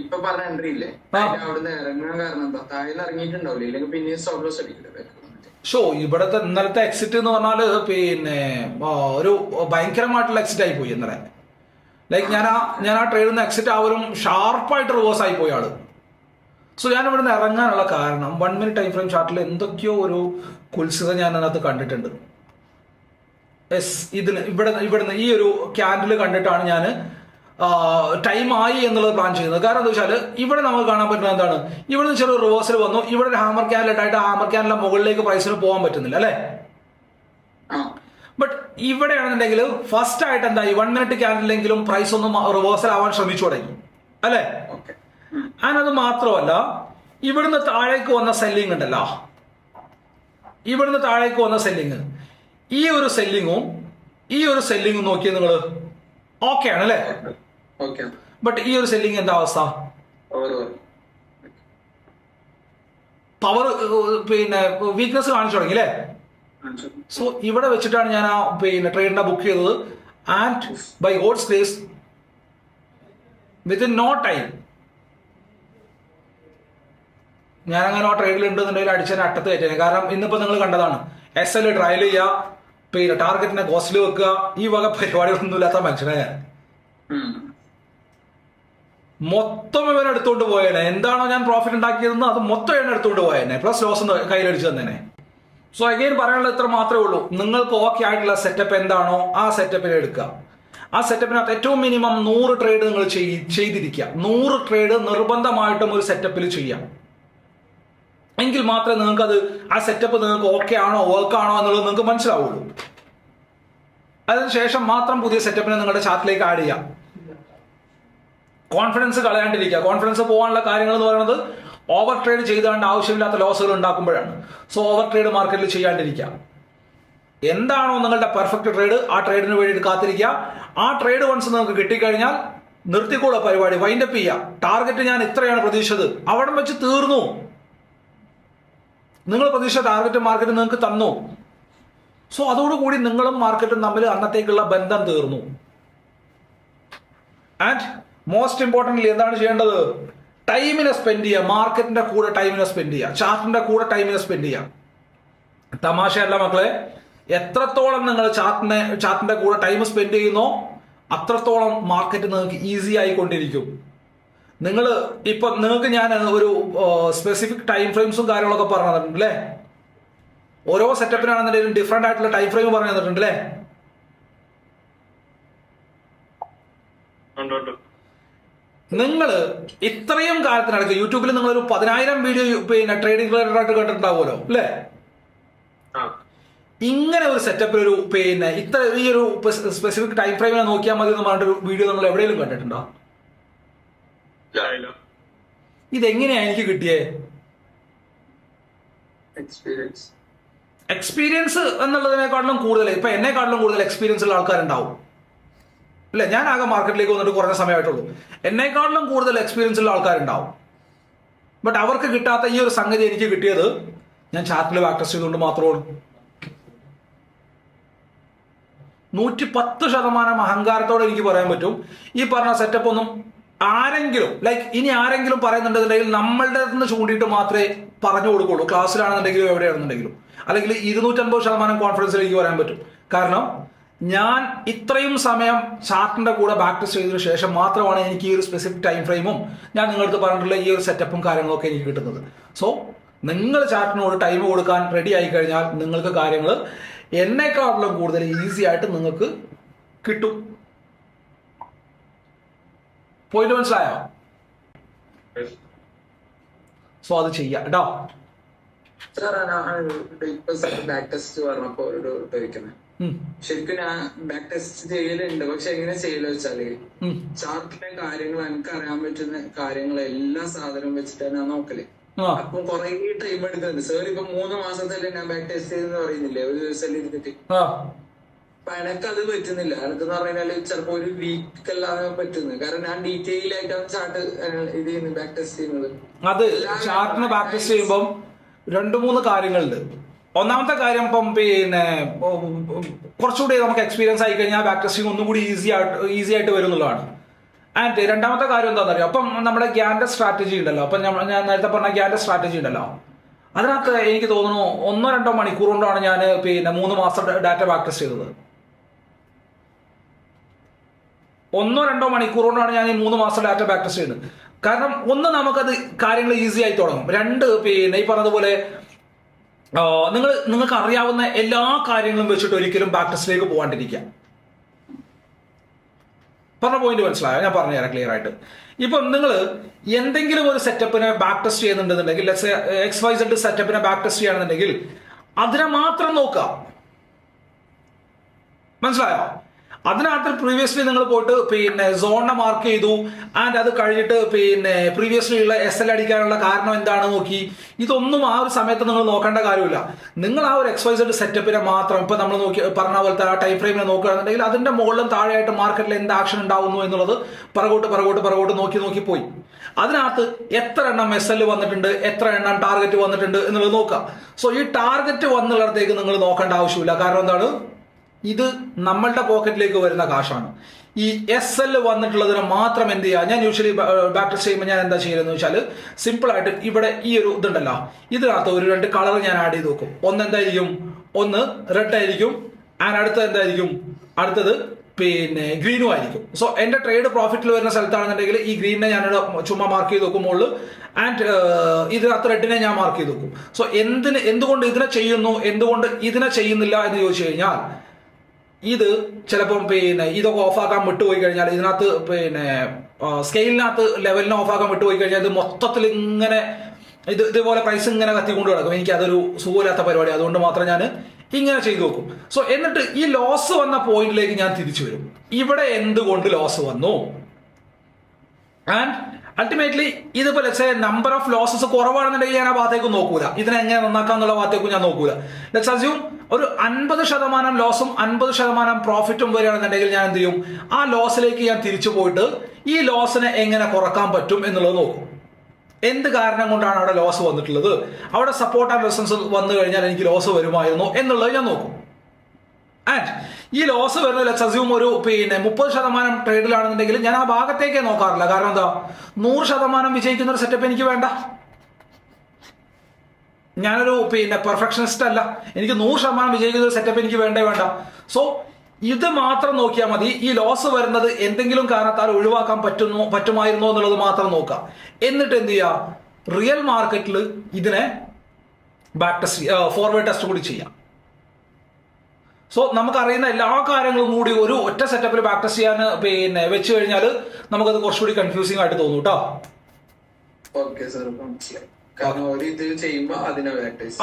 S6: ഇപ്പൊ പറഞ്ഞ എൻട്രി ഇല്ലേ?
S1: ആ.
S6: അവിടുന്ന് ഇറങ്ങാൻ കാരണം എന്താ? താഴെ ഇറങ്ങിയിട്ടുണ്ടാവില്ല? ഇല്ലെങ്കിൽ പിന്നെ സ്റ്റോപ്പ് ലോസ് അടിക്കില്ല
S1: ഷോ ഇവിടത്തെ ഇന്നലത്തെ എക്സിറ്റ് എന്ന് പറഞ്ഞാൽ പിന്നെ ഒരു ഭയങ്കരമായിട്ടുള്ള എക്സിറ്റ് ആയി പോയി ഇന്നലെ. ലൈക്ക് ഞാൻ ആ ഞാൻ ആ ട്രേഡിൽ നിന്ന് എക്സിറ്റ് ആവലും ഷാർപ്പായിട്ട് റിവേഴ്സ് ആയി പോയി ആൾ. സോ ഞാൻ ഇവിടുന്ന് ഇറങ്ങാനുള്ള കാരണം വൺ മിനിറ്റ് ടൈം ഫ്രെയിം ചാർട്ടിൽ എന്തൊക്കെയോ ഒരു കുൽസിത ഞാൻ അതിനകത്ത് കണ്ടിട്ടുണ്ട്. എസ് ഇതിന് ഇവിടെ ഇവിടുന്ന് ഈ ഒരു ക്യാൻഡിൽ കണ്ടിട്ടാണ് ഞാൻ ടൈം ആയി എന്നുള്ളത് പ്ലാൻ ചെയ്യുന്നത്. കാരണം എന്താ വെച്ചാൽ ഇവിടെ നമുക്ക് കാണാൻ പറ്റുന്നത് എന്താണ്? ഇവിടെ നിന്ന് ചെറിയ റിവേഴ്സൽ വന്നു. ഇവിടെ ഒരു ഹാമർ ക്യാൻ ഇട്ടായിട്ട് ഹാമർ ക്യാനിലെ മുകളിലേക്ക് പ്രൈസിന് പോകാൻ പറ്റുന്നില്ല അല്ലേ? ബട്ട് ഇവിടെയാണെന്നുണ്ടെങ്കിൽ ഫസ്റ്റ് ആയിട്ട് എന്തായി? വൺ മിനിറ്റ് ക്യാൻഡിലെങ്കിലും പ്രൈസ് ഒന്ന് റിവേഴ്സൽ ആവാൻ ശ്രമിച്ചു തുടങ്ങി. അല്ലേ? അത് മാത്രമല്ല ഇവിടുന്ന് താഴേക്ക് വന്ന സെല്ലിംഗ് ഉണ്ടല്ലോ. ഇവിടുന്ന് താഴേക്ക് വന്ന സെല്ലിങ് ഈ ഒരു സെല്ലിങ്ങും ഈ ഒരു സെല്ലിങ്ങും നോക്കിയത് നിങ്ങൾ ഓക്കെ ആണ് അല്ലേ ബട്ട് ഈ ഒരു സെല്ലിങ് എന്താ അവസ്ഥ? പവർ പിന്നെ വീക്ക്നെസ് കാണിച്ചു തുടങ്ങി അല്ലേ? സോ ഇവിടെ വെച്ചിട്ടാണ് ഞാൻ ആ പിന്നെ ട്രെയിനിനെ ബുക്ക് ചെയ്തത്. And by God's grace within no time ഞാൻ അങ്ങനെ ആ ട്രേഡിൽ ഉണ്ടെന്നുണ്ടെങ്കിൽ അടിച്ചതിന് അട്ടത്ത് കയറ്റാൻ കാരണം ഇന്നിപ്പോ നിങ്ങൾ കണ്ടതാണ്. എസ് എൽ ട്രയൽ ചെയ്യുക പിന്നെ ടാർഗറ്റിനെ കോസ്റ്റിൽ വെക്കുക. ഈ വക പരിപാടികളൊന്നും ഇല്ലാത്ത മനുഷ്യനെ ഞാൻ. മൊത്തം ഇവൻ എടുത്തുകൊണ്ട് പോയേനെ. എന്താണോ ഞാൻ പ്രോഫിറ്റ് ഉണ്ടാക്കിയതെന്ന് അത് മൊത്തം ഇവൻ എടുത്തുകൊണ്ട് പോയേനെ. പ്ലസ് ലോസ് കയ്യിലടിച്ചു തന്നേനെ. സോ അഗെയിൻ പറയാനുള്ളത് ഇത്ര മാത്രമേ ഉള്ളൂ. നിങ്ങൾക്ക് ഓക്കെ ആയിട്ടുള്ള സെറ്റപ്പ് എന്താണോ ആ സെറ്റപ്പിൽ എടുക്കുക. ആ സെറ്റപ്പിനകത്ത് ഏറ്റവും മിനിമം നൂറ് ട്രേഡ് നിങ്ങൾ ചെയ്- ചെയ്തിരിക്കുക. നൂറ് ട്രേഡ് നിർബന്ധമായിട്ടും ഒരു സെറ്റപ്പിൽ ചെയ്യാം. എങ്കിൽ മാത്രമേ നിങ്ങൾക്ക് അത് ആ സെറ്റപ്പ് നിങ്ങൾക്ക് ഓക്കെ ആണോ വർക്ക് ആണോ എന്നുള്ളത് നിങ്ങൾക്ക് മനസ്സിലാവുള്ളൂ. അതിനുശേഷം മാത്രം പുതിയ സെറ്റപ്പിനെ നിങ്ങളുടെ ചാർട്ടിലേക്ക് ആഡ് ചെയ്യാം. കോൺഫിഡൻസ് കളയാണ്ടിരിക്കുക. കോൺഫിഡൻസ് പോകാനുള്ള കാര്യങ്ങൾ എന്ന് പറയുന്നത് ഓവർ ട്രേഡ് ചെയ്താണ്ട് ആവശ്യമില്ലാത്ത ലോസുകൾ ഉണ്ടാക്കുമ്പോഴാണ്. സോ ഓവർ ട്രേഡ് മാർക്കറ്റിൽ ചെയ്യാണ്ടിരിക്കുക. എന്താണോ നിങ്ങളുടെ പെർഫെക്റ്റ് ട്രേഡ് ആ ട്രേഡിന് വേണ്ടി കാത്തിരിക്കുക. ആ ട്രേഡ് വൺസ് നിങ്ങൾക്ക് കിട്ടിക്കഴിഞ്ഞാൽ നിർത്തിക്കോളൂ പരിപാടി. വൈൻഡപ്പ് ചെയ്യുക. ടാർഗറ്റ് ഞാൻ ഇത്രയാണ് പ്രതീക്ഷിച്ചത്. അവിടെ വെച്ച് തീർന്നു. നിങ്ങൾ പ്രതീക്ഷ ടാർഗറ്റ് മാർക്കറ്റ് നിങ്ങൾക്ക് തന്നു. സോ അതോടുകൂടി നിങ്ങളും മാർക്കറ്റും തമ്മിൽ അന്നത്തേക്കുള്ള ബന്ധം തീർന്നു. ആൻഡ് മോസ്റ്റ് ഇമ്പോർട്ടന്റ് എന്താണ് ചെയ്യേണ്ടത്? ടൈമിനെ സ്പെൻഡ് ചെയ്യുക. മാർക്കറ്റിന്റെ കൂടെ ടൈമിനെ സ്പെൻഡ് ചെയ്യുക. ചാർട്ടിന്റെ കൂടെ ടൈമിനെ സ്പെൻഡ് ചെയ്യുക. തമാശയല്ല മക്കളെ. എത്രത്തോളം നിങ്ങൾ ചാർട്ടിനെ ചാർട്ടിന്റെ കൂടെ ടൈം സ്പെൻഡ് ചെയ്യുന്നോ അത്രത്തോളം മാർക്കറ്റ് നിങ്ങൾക്ക് ഈസി ആയിക്കൊണ്ടിരിക്കും. നിങ്ങൾ ഇപ്പൊ നിങ്ങൾക്ക് ഞാൻ ഒരു സ്പെസിഫിക് ടൈം ഫ്രെയിംസും കാര്യങ്ങളൊക്കെ പറഞ്ഞു തന്നിട്ടുണ്ട് അല്ലേ? ഓരോ സെറ്റപ്പിനാണെന്നുണ്ടെങ്കിലും ഡിഫറെന്റ് ആയിട്ടുള്ള ടൈം ഫ്രെയിം പറഞ്ഞു തന്നിട്ടുണ്ട് അല്ലേ? നിങ്ങൾ ഇത്രയും കാലത്തിനടക്ക് യൂട്യൂബിൽ നിങ്ങൾ ഒരു പതിനായിരം വീഡിയോ പിന്നെ ട്രേഡിംഗ് റിലേറ്റഡ് ആയിട്ട് കണ്ടിട്ടുണ്ടാവുമല്ലോ അല്ലേ? ഇങ്ങനെ ഒരു സെറ്റപ്പിൽ ഒരു പിന്നെ ഇത്ര ഈ ഒരു സ്പെസിഫിക് ടൈം ഫ്രെയിമിനെ നോക്കിയാൽ മതി എന്ന് പറഞ്ഞിട്ട് ഒരു വീഡിയോ നമ്മൾ എവിടെയെങ്കിലും കണ്ടിട്ടുണ്ടോ? ഇതെങ്ങനെയാ എനിക്ക് കിട്ടിയേ?
S6: എക്സ്പീരിയൻസ്
S1: എക്സ്പീരിയൻസ് എന്നുള്ളതിനേക്കാട്ടിലും കൂടുതൽ ഇപ്പൊ എന്നെക്കാട്ടിലും കൂടുതൽ എക്സ്പീരിയൻസ് ഉള്ള ആൾക്കാരുണ്ടാവും. അല്ലെ ഞാൻ ആകെ മാർക്കറ്റിലേക്ക് വന്നിട്ട് കുറഞ്ഞ സമയമായിട്ടുള്ളൂ. എന്നെക്കാട്ടിലും കൂടുതൽ എക്സ്പീരിയൻസ് ഉള്ള ആൾക്കാരുണ്ടാവും. ബട്ട് അവർക്ക് കിട്ടാത്ത ഈ ഒരു സംഗതി എനിക്ക് കിട്ടിയത് ഞാൻ ചാറ്റിൽ പ്രാക്ടീസ് ചെയ്തുകൊണ്ട് മാത്രമാണ് നൂറ്റി പത്ത് ശതമാനം അഹങ്കാരത്തോടെ എനിക്ക് പറയാൻ പറ്റും. ഈ പറഞ്ഞ സെറ്റപ്പ് ഒന്നും ആരെങ്കിലും ലൈക്ക് ഇനി ആരെങ്കിലും പറയുന്നുണ്ടെന്നുണ്ടെങ്കിൽ നമ്മളുടെ നിന്ന് ചൂണ്ടിയിട്ട് മാത്രമേ പറഞ്ഞു കൊടുക്കുള്ളൂ. ക്ലാസ്സിലാണെന്നുണ്ടെങ്കിലും എവിടെയാണെന്നുണ്ടെങ്കിലും. അല്ലെങ്കിൽ ഇരുന്നൂറ്റമ്പത് ശതമാനം കോൺഫിഡൻസിൽ എനിക്ക് പറയാൻ പറ്റും. കാരണം ഞാൻ ഇത്രയും സമയം ചാർട്ടിന്റെ കൂടെ പ്രാക്ടീസ് ചെയ്തതിനു ശേഷം മാത്രമാണ് എനിക്ക് ഈ ഒരു സ്പെസിഫിക് ടൈം ഫ്രെയിമും ഞാൻ നിങ്ങളടുത്ത് പറഞ്ഞിട്ടുള്ള ഈ ഒരു സെറ്റപ്പും കാര്യങ്ങളൊക്കെ എനിക്ക് കിട്ടുന്നത്. സോ നിങ്ങൾ ചാർട്ടിനോട് ടൈം കൊടുക്കാൻ റെഡി ആയി കഴിഞ്ഞാൽ നിങ്ങൾക്ക് കാര്യങ്ങൾ എന്നെക്കാട്ടിലും കൂടുതൽ ഈസി ആയിട്ട് നിങ്ങൾക്ക് കിട്ടും. പോയിന്റ് മനസ്സിലായോ? സോ അത് ചെയ്യാം. കേട്ടോ
S6: സാർ ഇപ്പൊ ബാക്ക് ടെസ്റ്റ് പറഞ്ഞപ്പോ ഒരു ചോദിക്കുന്നത് ശരിക്കും ഞാൻ ബാക്ക് ടെസ്റ്റ് ചെയ്യലുണ്ട് പക്ഷെ എങ്ങനെ ചെയ്യൽ
S1: വെച്ചാൽ
S6: ചാർട്ടിലെ കാര്യങ്ങൾ എനിക്ക് അറിയാൻ പറ്റുന്ന കാര്യങ്ങൾ എല്ലാ സാധനവും വെച്ചിട്ടാണ് ഞാൻ
S1: നോക്കൽ.
S6: അപ്പൊ കുറെ ടൈം എടുക്കുന്നുണ്ട്. സാർ ഇപ്പൊ മൂന്ന് മാസത്തല്ലേ ഞാൻ ബാക്ക് ടെസ്റ്റ് ചെയ്തെന്ന് പറയുന്നില്ലേ? ഒരു ദിവസം ഇരുന്നിട്ട്? അപ്പൊ എനക്കത് പറ്റുന്നില്ല. എനക്കെന്ന് പറഞ്ഞാൽ ചിലപ്പോ ഒരു വീക്ക് അല്ലാതെ പറ്റുന്നത് കാരണം ഞാൻ ഡീറ്റെയിൽ ആയിട്ടാണ് ചാർട്ട് ഇത് ചെയ്യുന്നത് ബാക്ക് ടെസ്റ്റ് ചെയ്യുന്നത്.
S1: അത് ചാർട്ടിന് ബാക്ക് ടെസ്റ്റ് ചെയ്യുമ്പം രണ്ട് മൂന്ന് കാര്യങ്ങളുണ്ട്. ഒന്നാമത്തെ കാര്യം ഇപ്പം പിന്നെ കുറച്ചുകൂടി നമുക്ക് എക്സ്പീരിയൻസ് ആയി കഴിഞ്ഞാൽ ബാക്ക് ടെസ്റ്റിംഗ് ഒന്നും കൂടി ഈസി ആയിട്ട് ഈസി ആയിട്ട് വരും എന്നുള്ളതാണ് ആൻഡ് രണ്ടാമത്തെ കാര്യം എന്താണെന്ന് അറിയാം അപ്പം നമ്മുടെ ഗ്യാന്റെ സ്ട്രാറ്റജി ഉണ്ടല്ലോ. അപ്പം ഞാൻ ഞാൻ നേരത്തെ പറഞ്ഞ ഗ്യാന്റെ സ്ട്രാറ്റജി ഉണ്ടല്ലോ. അതിനകത്ത് എനിക്ക് തോന്നുന്നു ഒന്നോ രണ്ടോ മണിക്കൂർ കൊണ്ടാണ് ഞാൻ പിന്നെ മൂന്ന് മാസം ഡാറ്റ ബാക്ക് ടെസ്റ്റ് ചെയ്തത്. ഒന്നോ രണ്ടോ മണിക്കൂർ കൊണ്ടാണ് ഞാൻ ഈ മൂന്ന് മാസം ഡാറ്റ ബാക്ക് ടെസ്റ്റ് ചെയ്യുന്നത് കാരണം ഒന്ന് നമുക്കത് കാര്യങ്ങൾ ഈസി ആയി തുടങ്ങും. രണ്ട് പിന്നെ ഈ പറഞ്ഞതുപോലെ നിങ്ങൾ നിങ്ങൾക്ക് അറിയാവുന്ന എല്ലാ കാര്യങ്ങളും വെച്ചിട്ട് ഒരിക്കലും ബാക്ക് ടെസ്റ്റിലേക്ക് പോകാണ്ടിരിക്കുക പറഞ്ഞ പോയിന്റ് മനസ്സിലായോ? ഞാൻ പറഞ്ഞുതരാം ക്ലിയർ ആയിട്ട്. ഇപ്പം നിങ്ങൾ എന്തെങ്കിലും ഒരു സെറ്റപ്പിനെ ബാക്ക് ടെസ്റ്റ് ചെയ്യുന്നുണ്ടെന്നുണ്ടെങ്കിൽ എക്സ് വൈ സെഡ് സെറ്റപ്പിനെ ബാക്ക് ടെസ്റ്റ് ചെയ്യുകയാണെന്നുണ്ടെങ്കിൽ അതിനെ മാത്രം നോക്കുക. മനസ്സിലായോ? അതിനകത്ത് പ്രീവിയസ്ലി നിങ്ങൾ പോയിട്ട് പിന്നെ സോണിനെ മാർക്ക് ചെയ്തു. ആൻഡ് അത് കഴിഞ്ഞിട്ട് പിന്നെ പ്രീവിയസ്ലി ഉള്ള എസ് എൽ അടിക്കാനുള്ള കാരണം എന്താണ് നോക്കി. ഇതൊന്നും ആ ഒരു സമയത്ത് നിങ്ങൾ നോക്കേണ്ട കാര്യമില്ല. നിങ്ങൾ ആ ഒരു എക്സ് എക്സൈസഡ് സെറ്റപ്പിനെ മാത്രം ഇപ്പൊ നമ്മൾ നോക്കി പറഞ്ഞ പോലത്തെ ആ ടൈം ഫ്രെയിമിനെ നോക്കുകയാണെന്നുണ്ടെങ്കിൽ അതിന്റെ മുകളിലും താഴെയായിട്ട് മാർക്കറ്റിൽ എന്ത് ആക്ഷൻ ഉണ്ടാവുന്നു എന്നുള്ളത് പിറകോട്ട് പിറകോട്ട് പിറകോട്ട് നോക്കി നോക്കി പോയി. അതിനകത്ത് എത്ര എണ്ണം എസ് എൽ വന്നിട്ടുണ്ട് എത്ര എണ്ണം ടാർഗറ്റ് വന്നിട്ടുണ്ട് എന്നുള്ളത് നോക്കുക. സോ ഈ ടാർഗറ്റ് വന്നുള്ളിടത്തേക്ക് നിങ്ങൾ നോക്കേണ്ട ആവശ്യമില്ല. കാരണം എന്താണ്? ഇത് നമ്മളുടെ പോക്കറ്റിലേക്ക് വരുന്ന കാശാണ്. ഈ എസ് എൽ വന്നിട്ടുള്ളതിന് മാത്രം എന്ത് ചെയ്യുക? ഞാൻ യൂഷ്വലി ബാക്ക് ടെസ്റ്റ് ചെയ്യുമ്പോൾ ഞാൻ എന്താ ചെയ്യുന്നത് വെച്ചാൽ സിമ്പിൾ ആയിട്ട് ഇവിടെ ഈ ഒരു ഇതുണ്ടല്ലോ. ഇതിനകത്ത് ഒരു രണ്ട് കളർ ഞാൻ ആഡ് ചെയ്ത് നോക്കും ഒന്ന് എന്തായിരിക്കും? ഒന്ന് റെഡ് ആയിരിക്കും. ആൻഡ് അടുത്തത് എന്തായിരിക്കും? അടുത്തത് പിന്നെ ഗ്രീനും ആയിരിക്കും. സോ എന്റെ ട്രേഡ് പ്രോഫിറ്റിൽ വരുന്ന സ്ഥലത്താണെന്നുണ്ടെങ്കിൽ ഈ ഗ്രീനെ ഞാൻ ചുമ്മാ മാർക്ക് ചെയ്ത് നോക്കും മുകളിൽ ആൻഡ് ഇതിനകത്ത് റെഡിനെ ഞാൻ മാർക്ക് ചെയ്ത് നോക്കും സോ എന്തിന് എന്തുകൊണ്ട് ഇതിനെ ചെയ്യുന്നു? എന്തുകൊണ്ട് ഇതിനെ ചെയ്യുന്നില്ല എന്ന് ചോദിച്ചു കഴിഞ്ഞാൽ ഇത് ചിലപ്പം പിന്നെ ഇതൊക്കെ ഓഫാക്കാൻ വിട്ടുപോയി കഴിഞ്ഞാൽ ഇതിനകത്ത് പിന്നെ സ്കെയിലിനകത്ത് ലെവലിനെ ഓഫാക്കാൻ വിട്ടുപോയി കഴിഞ്ഞാൽ ഇത് മൊത്തത്തിൽ ഇങ്ങനെ ഇത് ഇതുപോലെ പ്രൈസ് ഇങ്ങനെ കത്തിക്കൊണ്ട് കിടക്കും എനിക്ക് അതൊരു സുഖമില്ലാത്ത പരിപാടി. അതുകൊണ്ട് മാത്രം ഞാൻ ഇങ്ങനെ ചെയ്തു നോക്കും സോ എന്നിട്ട് ഈ ലോസ് വന്ന പോയിന്റിലേക്ക് ഞാൻ തിരിച്ചു വരും. ഇവിടെ എന്തുകൊണ്ട് ലോസ് വന്നു? ആൻഡ് അൾട്ടിമേറ്റ്ലി ഇതിപ്പോ ലെറ്റ്സ് നമ്പർ ഓഫ് ലോസസ് കുറവാണെന്നുണ്ടെങ്കിൽ ഞാൻ ആ ഭാഗത്തേക്ക് നോക്കൂല. ഇതിനെ എങ്ങനെ നന്നാക്കാം എന്നുള്ള ഭാഗത്തേക്ക് ഞാൻ നോക്കൂല. അസ്യൂം ഒരു അൻപത് ശതമാനം ലോസും അൻപത് ശതമാനം പ്രോഫിറ്റും വരികയാണെന്നുണ്ടെങ്കിൽ ഞാൻ എന്ത് ചെയ്യും? ആ ലോസിലേക്ക് ഞാൻ തിരിച്ചു പോയിട്ട് ഈ ലോസിനെ എങ്ങനെ കുറയ്ക്കാൻ പറ്റും എന്നുള്ളത് നോക്കും. എന്ത് കാരണം കൊണ്ടാണ് അവിടെ ലോസ് വന്നിട്ടുള്ളത്? അവിടെ സപ്പോർട്ട് ആൻഡ് റെസൻസ് വന്നു കഴിഞ്ഞാൽ എനിക്ക് ലോസ് വരുമായിരുന്നു എന്നുള്ളത് ഞാൻ നോക്കും. ആൻഡ് ഈ ലോസ് വരുന്ന ലെറ്റ്സ് ഒരു പിന്നെ മുപ്പത് ശതമാനം ട്രേഡിലാണെന്നുണ്ടെങ്കിൽ ഞാൻ ആ ഭാഗത്തേക്കേ നോക്കാറില്ല. കാരണം എന്താ? നൂറ് ശതമാനം വിജയിക്കുന്ന ഒരു സെറ്റപ്പ് എനിക്ക് വേണ്ട. ഞാനൊരു പിന്നെ പെർഫെക്ഷനിസ്റ്റ് അല്ല. എനിക്ക് നൂറ് ശതമാനം വിജയിക്കുന്ന ഒരു സെറ്റപ്പ് എനിക്ക് വേണ്ടേ വേണ്ട. സോ ഇത് മാത്രം നോക്കിയാൽ മതി. ഈ ലോസ് വരുന്നത് എന്തെങ്കിലും കാരണത്താൽ ഒഴിവാക്കാൻ പറ്റുന്നു പറ്റുമായിരുന്നോ എന്നുള്ളത് മാത്രം നോക്കുക. എന്നിട്ട് എന്ത് ചെയ്യുക? റിയൽ മാർക്കറ്റിൽ ഇതിനെ ബാക്ക് ടെസ്റ്റ് ഫോർവേഡ് ടെസ്റ്റ് കൂടി ചെയ്യാം. സോ നമുക്കറിയുന്ന എല്ലാ കാര്യങ്ങളും കൂടി ഒരു ഒറ്റ സെറ്റപ്പിൽ പ്രാക്ടീസ് ചെയ്യാൻ പിന്നെ വെച്ച് കഴിഞ്ഞാൽ നമുക്കത് കുറച്ചുകൂടി കൺഫ്യൂസിംഗ് ആയിട്ട് തോന്നും കേട്ടോ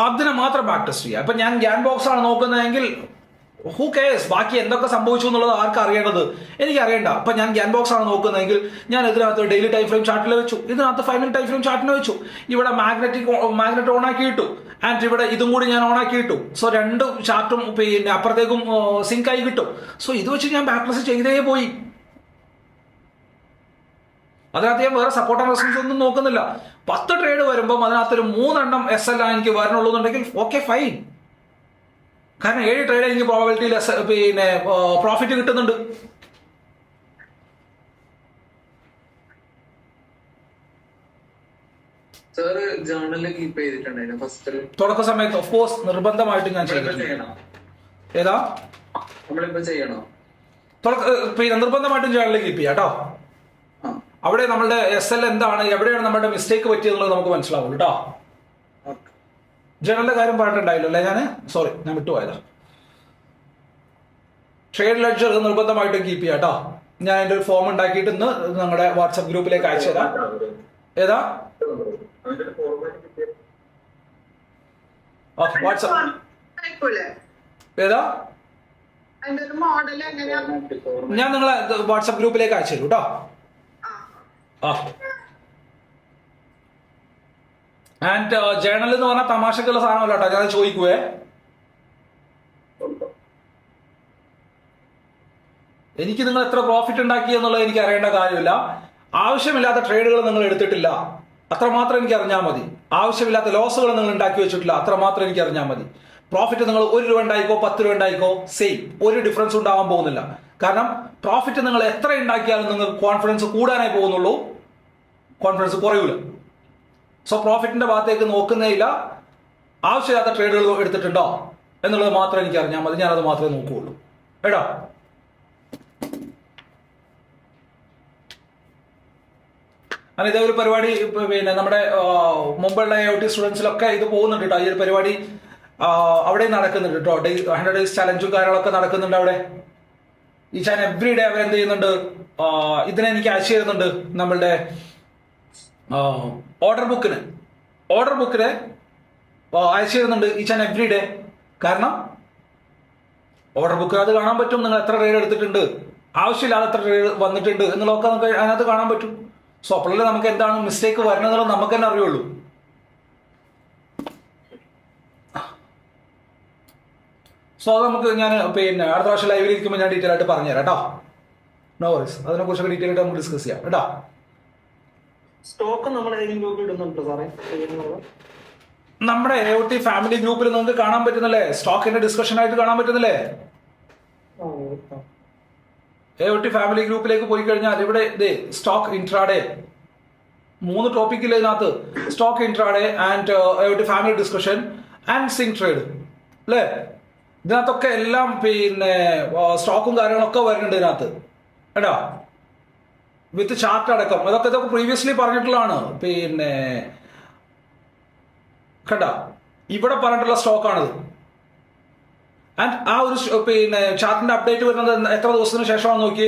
S6: അതിനെ
S1: മാത്രം പ്രാക്ടീസ് ചെയ്യുക അപ്പൊ ഞാൻ ഗ്യാൻ ബോക്സ് ആണ് നോക്കുന്നതെങ്കിൽ ഹൂ കേസ് ബാക്കി എന്തൊക്കെ സംഭവിച്ചു എന്നുള്ളത് ആർക്കും അറിയേണ്ടത്? എനിക്ക് അറിയണ്ട അപ്പൊ ഞാൻ ഗ്യാൻ ബോക്സ് ആണ് നോക്കുന്നതെങ്കിൽ ഞാൻ ഇതിനകത്ത് ഡെയിലി ടൈം ഫ്രെയിം ചാർട്ടിൽ വെച്ചു. ഇതിനകത്ത് ഫൈനൽ ടൈം ഫ്രെയിം ചാർട്ടിന് വെച്ചു. ഇവിടെ മാഗ്നറ്റിക് മാഗ്നറ്റ് ഓൺ ആക്കി ഇട്ടു. ആൻഡ് ഇവിടെ ഇതും കൂടി ഞാൻ ഓൺ ആക്കി ഇട്ടു സോ രണ്ട് ഷാർട്ടും പിന്നെ അപ്പുറത്തേക്കും ആയി കിട്ടും. സോ ഇത് വെച്ച് ഞാൻ ബാക്ക്ലെസ് ചെയ്തേ പോയി. അതിനകത്ത് ഞാൻ വേറെ സപ്പോർട്ട് ആൻഡ് റെസ്പോൺസ് ഒന്നും നോക്കുന്നില്ല. പത്ത് ട്രേഡ് വരുമ്പോൾ അതിനകത്തൊരു മൂന്നെണ്ണം എസ് എൽ എനിക്ക് വരണുള്ളൂ എന്നുണ്ടെങ്കിൽ ഓക്കെ ഫൈൻ കാരണം ഏഴ് ട്രേഡ് എനിക്ക് പ്രോബിലിറ്റിയിൽ പിന്നെ പ്രോഫിറ്റ് കിട്ടുന്നുണ്ട്.
S6: സാറ് കീപ്പ് ചെയ്തിട്ടുണ്ടായിരുന്നു. ഫസ്റ്റ്
S1: തുടക്ക സമയത്ത് ഓഫ് കോഴ്സ് നിർബന്ധമായിട്ടും ഞാൻ
S6: ചെയ്യണം?
S1: ഏതാ?
S6: നമ്മളിപ്പോ ചെയ്യണോ?
S1: പിന്നെ നിർബന്ധമായിട്ടും ജേണൽ കീപ്പ് ചെയ്യാം കേട്ടോ. അവിടെ നമ്മളുടെ എസ് എൽ എന്താണ് എവിടെയാണ് നമ്മുടെ മിസ്റ്റേക്ക് പറ്റിയെന്നുള്ളത് നമുക്ക് മനസ്സിലാവും കേട്ടോ. ജേണലിന്റെ കാര്യം പറഞ്ഞിട്ടുണ്ടായില്ലോ അല്ലേ ഞാൻ സോറി ഞാൻ വിട്ടുപോയതാ. ട്രേഡ് ലെഡ്ജർ നിർബന്ധമായിട്ടും കീപ്പ് ചെയ്യാം കേട്ടോ. ഞാൻ എന്റെ ഒരു ഫോം ഉണ്ടാക്കിയിട്ട് ഇന്ന് നിങ്ങളുടെ വാട്സപ്പ് ഗ്രൂപ്പിലേക്ക് അയച്ചു തരാം. ഏതാ? ഏതാ? ഞാൻ നിങ്ങളെ വാട്സപ്പ് ഗ്രൂപ്പിലേക്ക് അയച്ചു തരും കേട്ടോ. ആ. ആൻഡ് ജേണൽ എന്ന് പറഞ്ഞാൽ തമാശക്കുള്ള സാധനമല്ല കേട്ടോ. ഞാൻ ചോദിക്കുവേ. എനിക്ക് നിങ്ങൾ എത്ര പ്രോഫിറ്റ് ഉണ്ടാക്കി എന്നുള്ളത് എനിക്ക് അറിയേണ്ട കാര്യമില്ല. ആവശ്യമില്ലാത്ത ട്രേഡുകൾ നിങ്ങൾ എടുത്തിട്ടില്ല. അത്രമാത്രം എനിക്ക് അറിഞ്ഞാൽ മതി. ആവശ്യമില്ലാത്ത ലോസുകൾ നിങ്ങൾ ഉണ്ടാക്കി വെച്ചിട്ടില്ല അത്രമാത്രം എനിക്ക് അറിഞ്ഞാൽ മതി. പ്രോഫിറ്റ് നിങ്ങൾ ഒരു രൂപ ഉണ്ടായിക്കോ പത്ത് രൂപ ഉണ്ടായിക്കോ സെയിം ഒരു ഡിഫറൻസ് ഉണ്ടാവാൻ പോകുന്നില്ല. കാരണം പ്രോഫിറ്റ് നിങ്ങൾ എത്ര ഉണ്ടാക്കിയാലും നിങ്ങൾ കോൺഫിഡൻസ് കൂടാനേ പോകുന്നുള്ളൂ. കോൺഫിഡൻസ് കുറയൂല. സോ പ്രോഫിറ്റിന്റെ ഭാഗത്തേക്ക് നോക്കുന്നേയില്ല. ആവശ്യമില്ലാത്ത ട്രേഡുകൾ എടുത്തിട്ടുണ്ടോ? എന്നുള്ളത് മാത്രം എനിക്ക് അറിഞ്ഞാൽ മതി. ഞാനത് മാത്രമേ നോക്കുകയുള്ളൂ. എടാ അങ്ങനെ ഇതേ ഒരു പരിപാടി പിന്നെ നമ്മുടെ മുമ്പുള്ള ഐ ടി സ്റ്റുഡൻസിലൊക്കെ ഇത് പോകുന്നുണ്ട് കേട്ടോ ഈ ഒരു പരിപാടി അവിടെ നടക്കുന്നുണ്ട് കേട്ടോ ഡേ ഹൺഡ്രഡ് ഡേയ്സ് ചലഞ്ചും കാര്യങ്ങളൊക്കെ നടക്കുന്നുണ്ട് അവിടെ. ഈ ചാൻ എവറി ഡേ അവർ എന്ത് ചെയ്യുന്നുണ്ട് ഇതിനെ എനിക്ക് അയച്ചു തരുന്നുണ്ട് നമ്മളുടെ ഓർഡർ ബുക്കിന് ഓർഡർ ബുക്കിന് അയച്ചു തരുന്നുണ്ട് ഈ ചാൻ എവറി ഡേ കാരണം ഓർഡർ ബുക്ക് അത് കാണാൻ പറ്റും. നിങ്ങൾ എത്ര റേഡ് എടുത്തിട്ടുണ്ട്? ആവശ്യമില്ലാതെ എത്ര റേഡ് വന്നിട്ടുണ്ട് എന്നുള്ളതൊക്കെ നമുക്ക് അതിനകത്ത് കാണാൻ പറ്റും. സോ അപ്പോഴല്ലേ നമുക്ക് എന്താണ് മിസ്റ്റേക്ക് വരുന്നതെന്നുള്ളത് നമുക്ക് തന്നെ അറിയുള്ളൂ. സോ അത് നമുക്ക് ഞാൻ പിന്നെ അടുത്ത പ്രാവശ്യം ലൈവിൽ ഇരിക്കുമ്പോൾ ഞാൻ ഡീറ്റെയിൽ ആയിട്ട് പറഞ്ഞുതരാം കേട്ടോ. നോ വറീസ് അതിനെ കുറിച്ചൊക്കെ ഡീറ്റെയിൽ ആയിട്ട് നമുക്ക് ഡിസ്കസ് ചെയ്യാം കേട്ടോ.
S2: സ്റ്റോക്ക് നമ്മൾ ഏതെങ്കിലും ഗ്രൂപ്പിൽ ഇടുന്നുണ്ടോ സാറേ?
S1: നമ്മുടെ എ ഒ ടി ഫാമിലി ഗ്രൂപ്പിൽ നിങ്ങൾക്ക് കാണാൻ പറ്റുന്നില്ലേ? സ്റ്റോക്കിന്റെ ഡിസ്കഷൻ ആയിട്ട് കാണാൻ പറ്റുന്നില്ലേ. എ ഫാമിലി ഗ്രൂപ്പിലേക്ക് പോയി കഴിഞ്ഞാൽ ഇവിടെ ഇതേ സ്റ്റോക്ക് ഇൻട്രാഡേ മൂന്ന് ടോപ്പിക്കിൽ ഇതിനകത്ത്? Stock intraday and a family discussion and swing trade അല്ലേ ഇതിനകത്തൊക്കെ എല്ലാം പിന്നെ സ്റ്റോക്കും കാര്യങ്ങളൊക്കെ വരുന്നുണ്ട് ഇതിനകത്ത്. കേട്ടോ? വിത്ത് ചാർട്ട് അടക്കം. ഇതൊക്കെ ഇതൊക്കെ പ്രീവിയസ്ലി പറഞ്ഞിട്ടുള്ളതാണ്. പിന്നെ കണ്ട? ഇവിടെ പറഞ്ഞിട്ടുള്ള സ്റ്റോക്കാണിത് ആൻഡ് ആ ഒരു പിന്നെ ചാർട്ടിന്റെ അപ്ഡേറ്റ് വരുന്നത് എത്ര ദിവസത്തിന് ശേഷമാണ് നോക്കി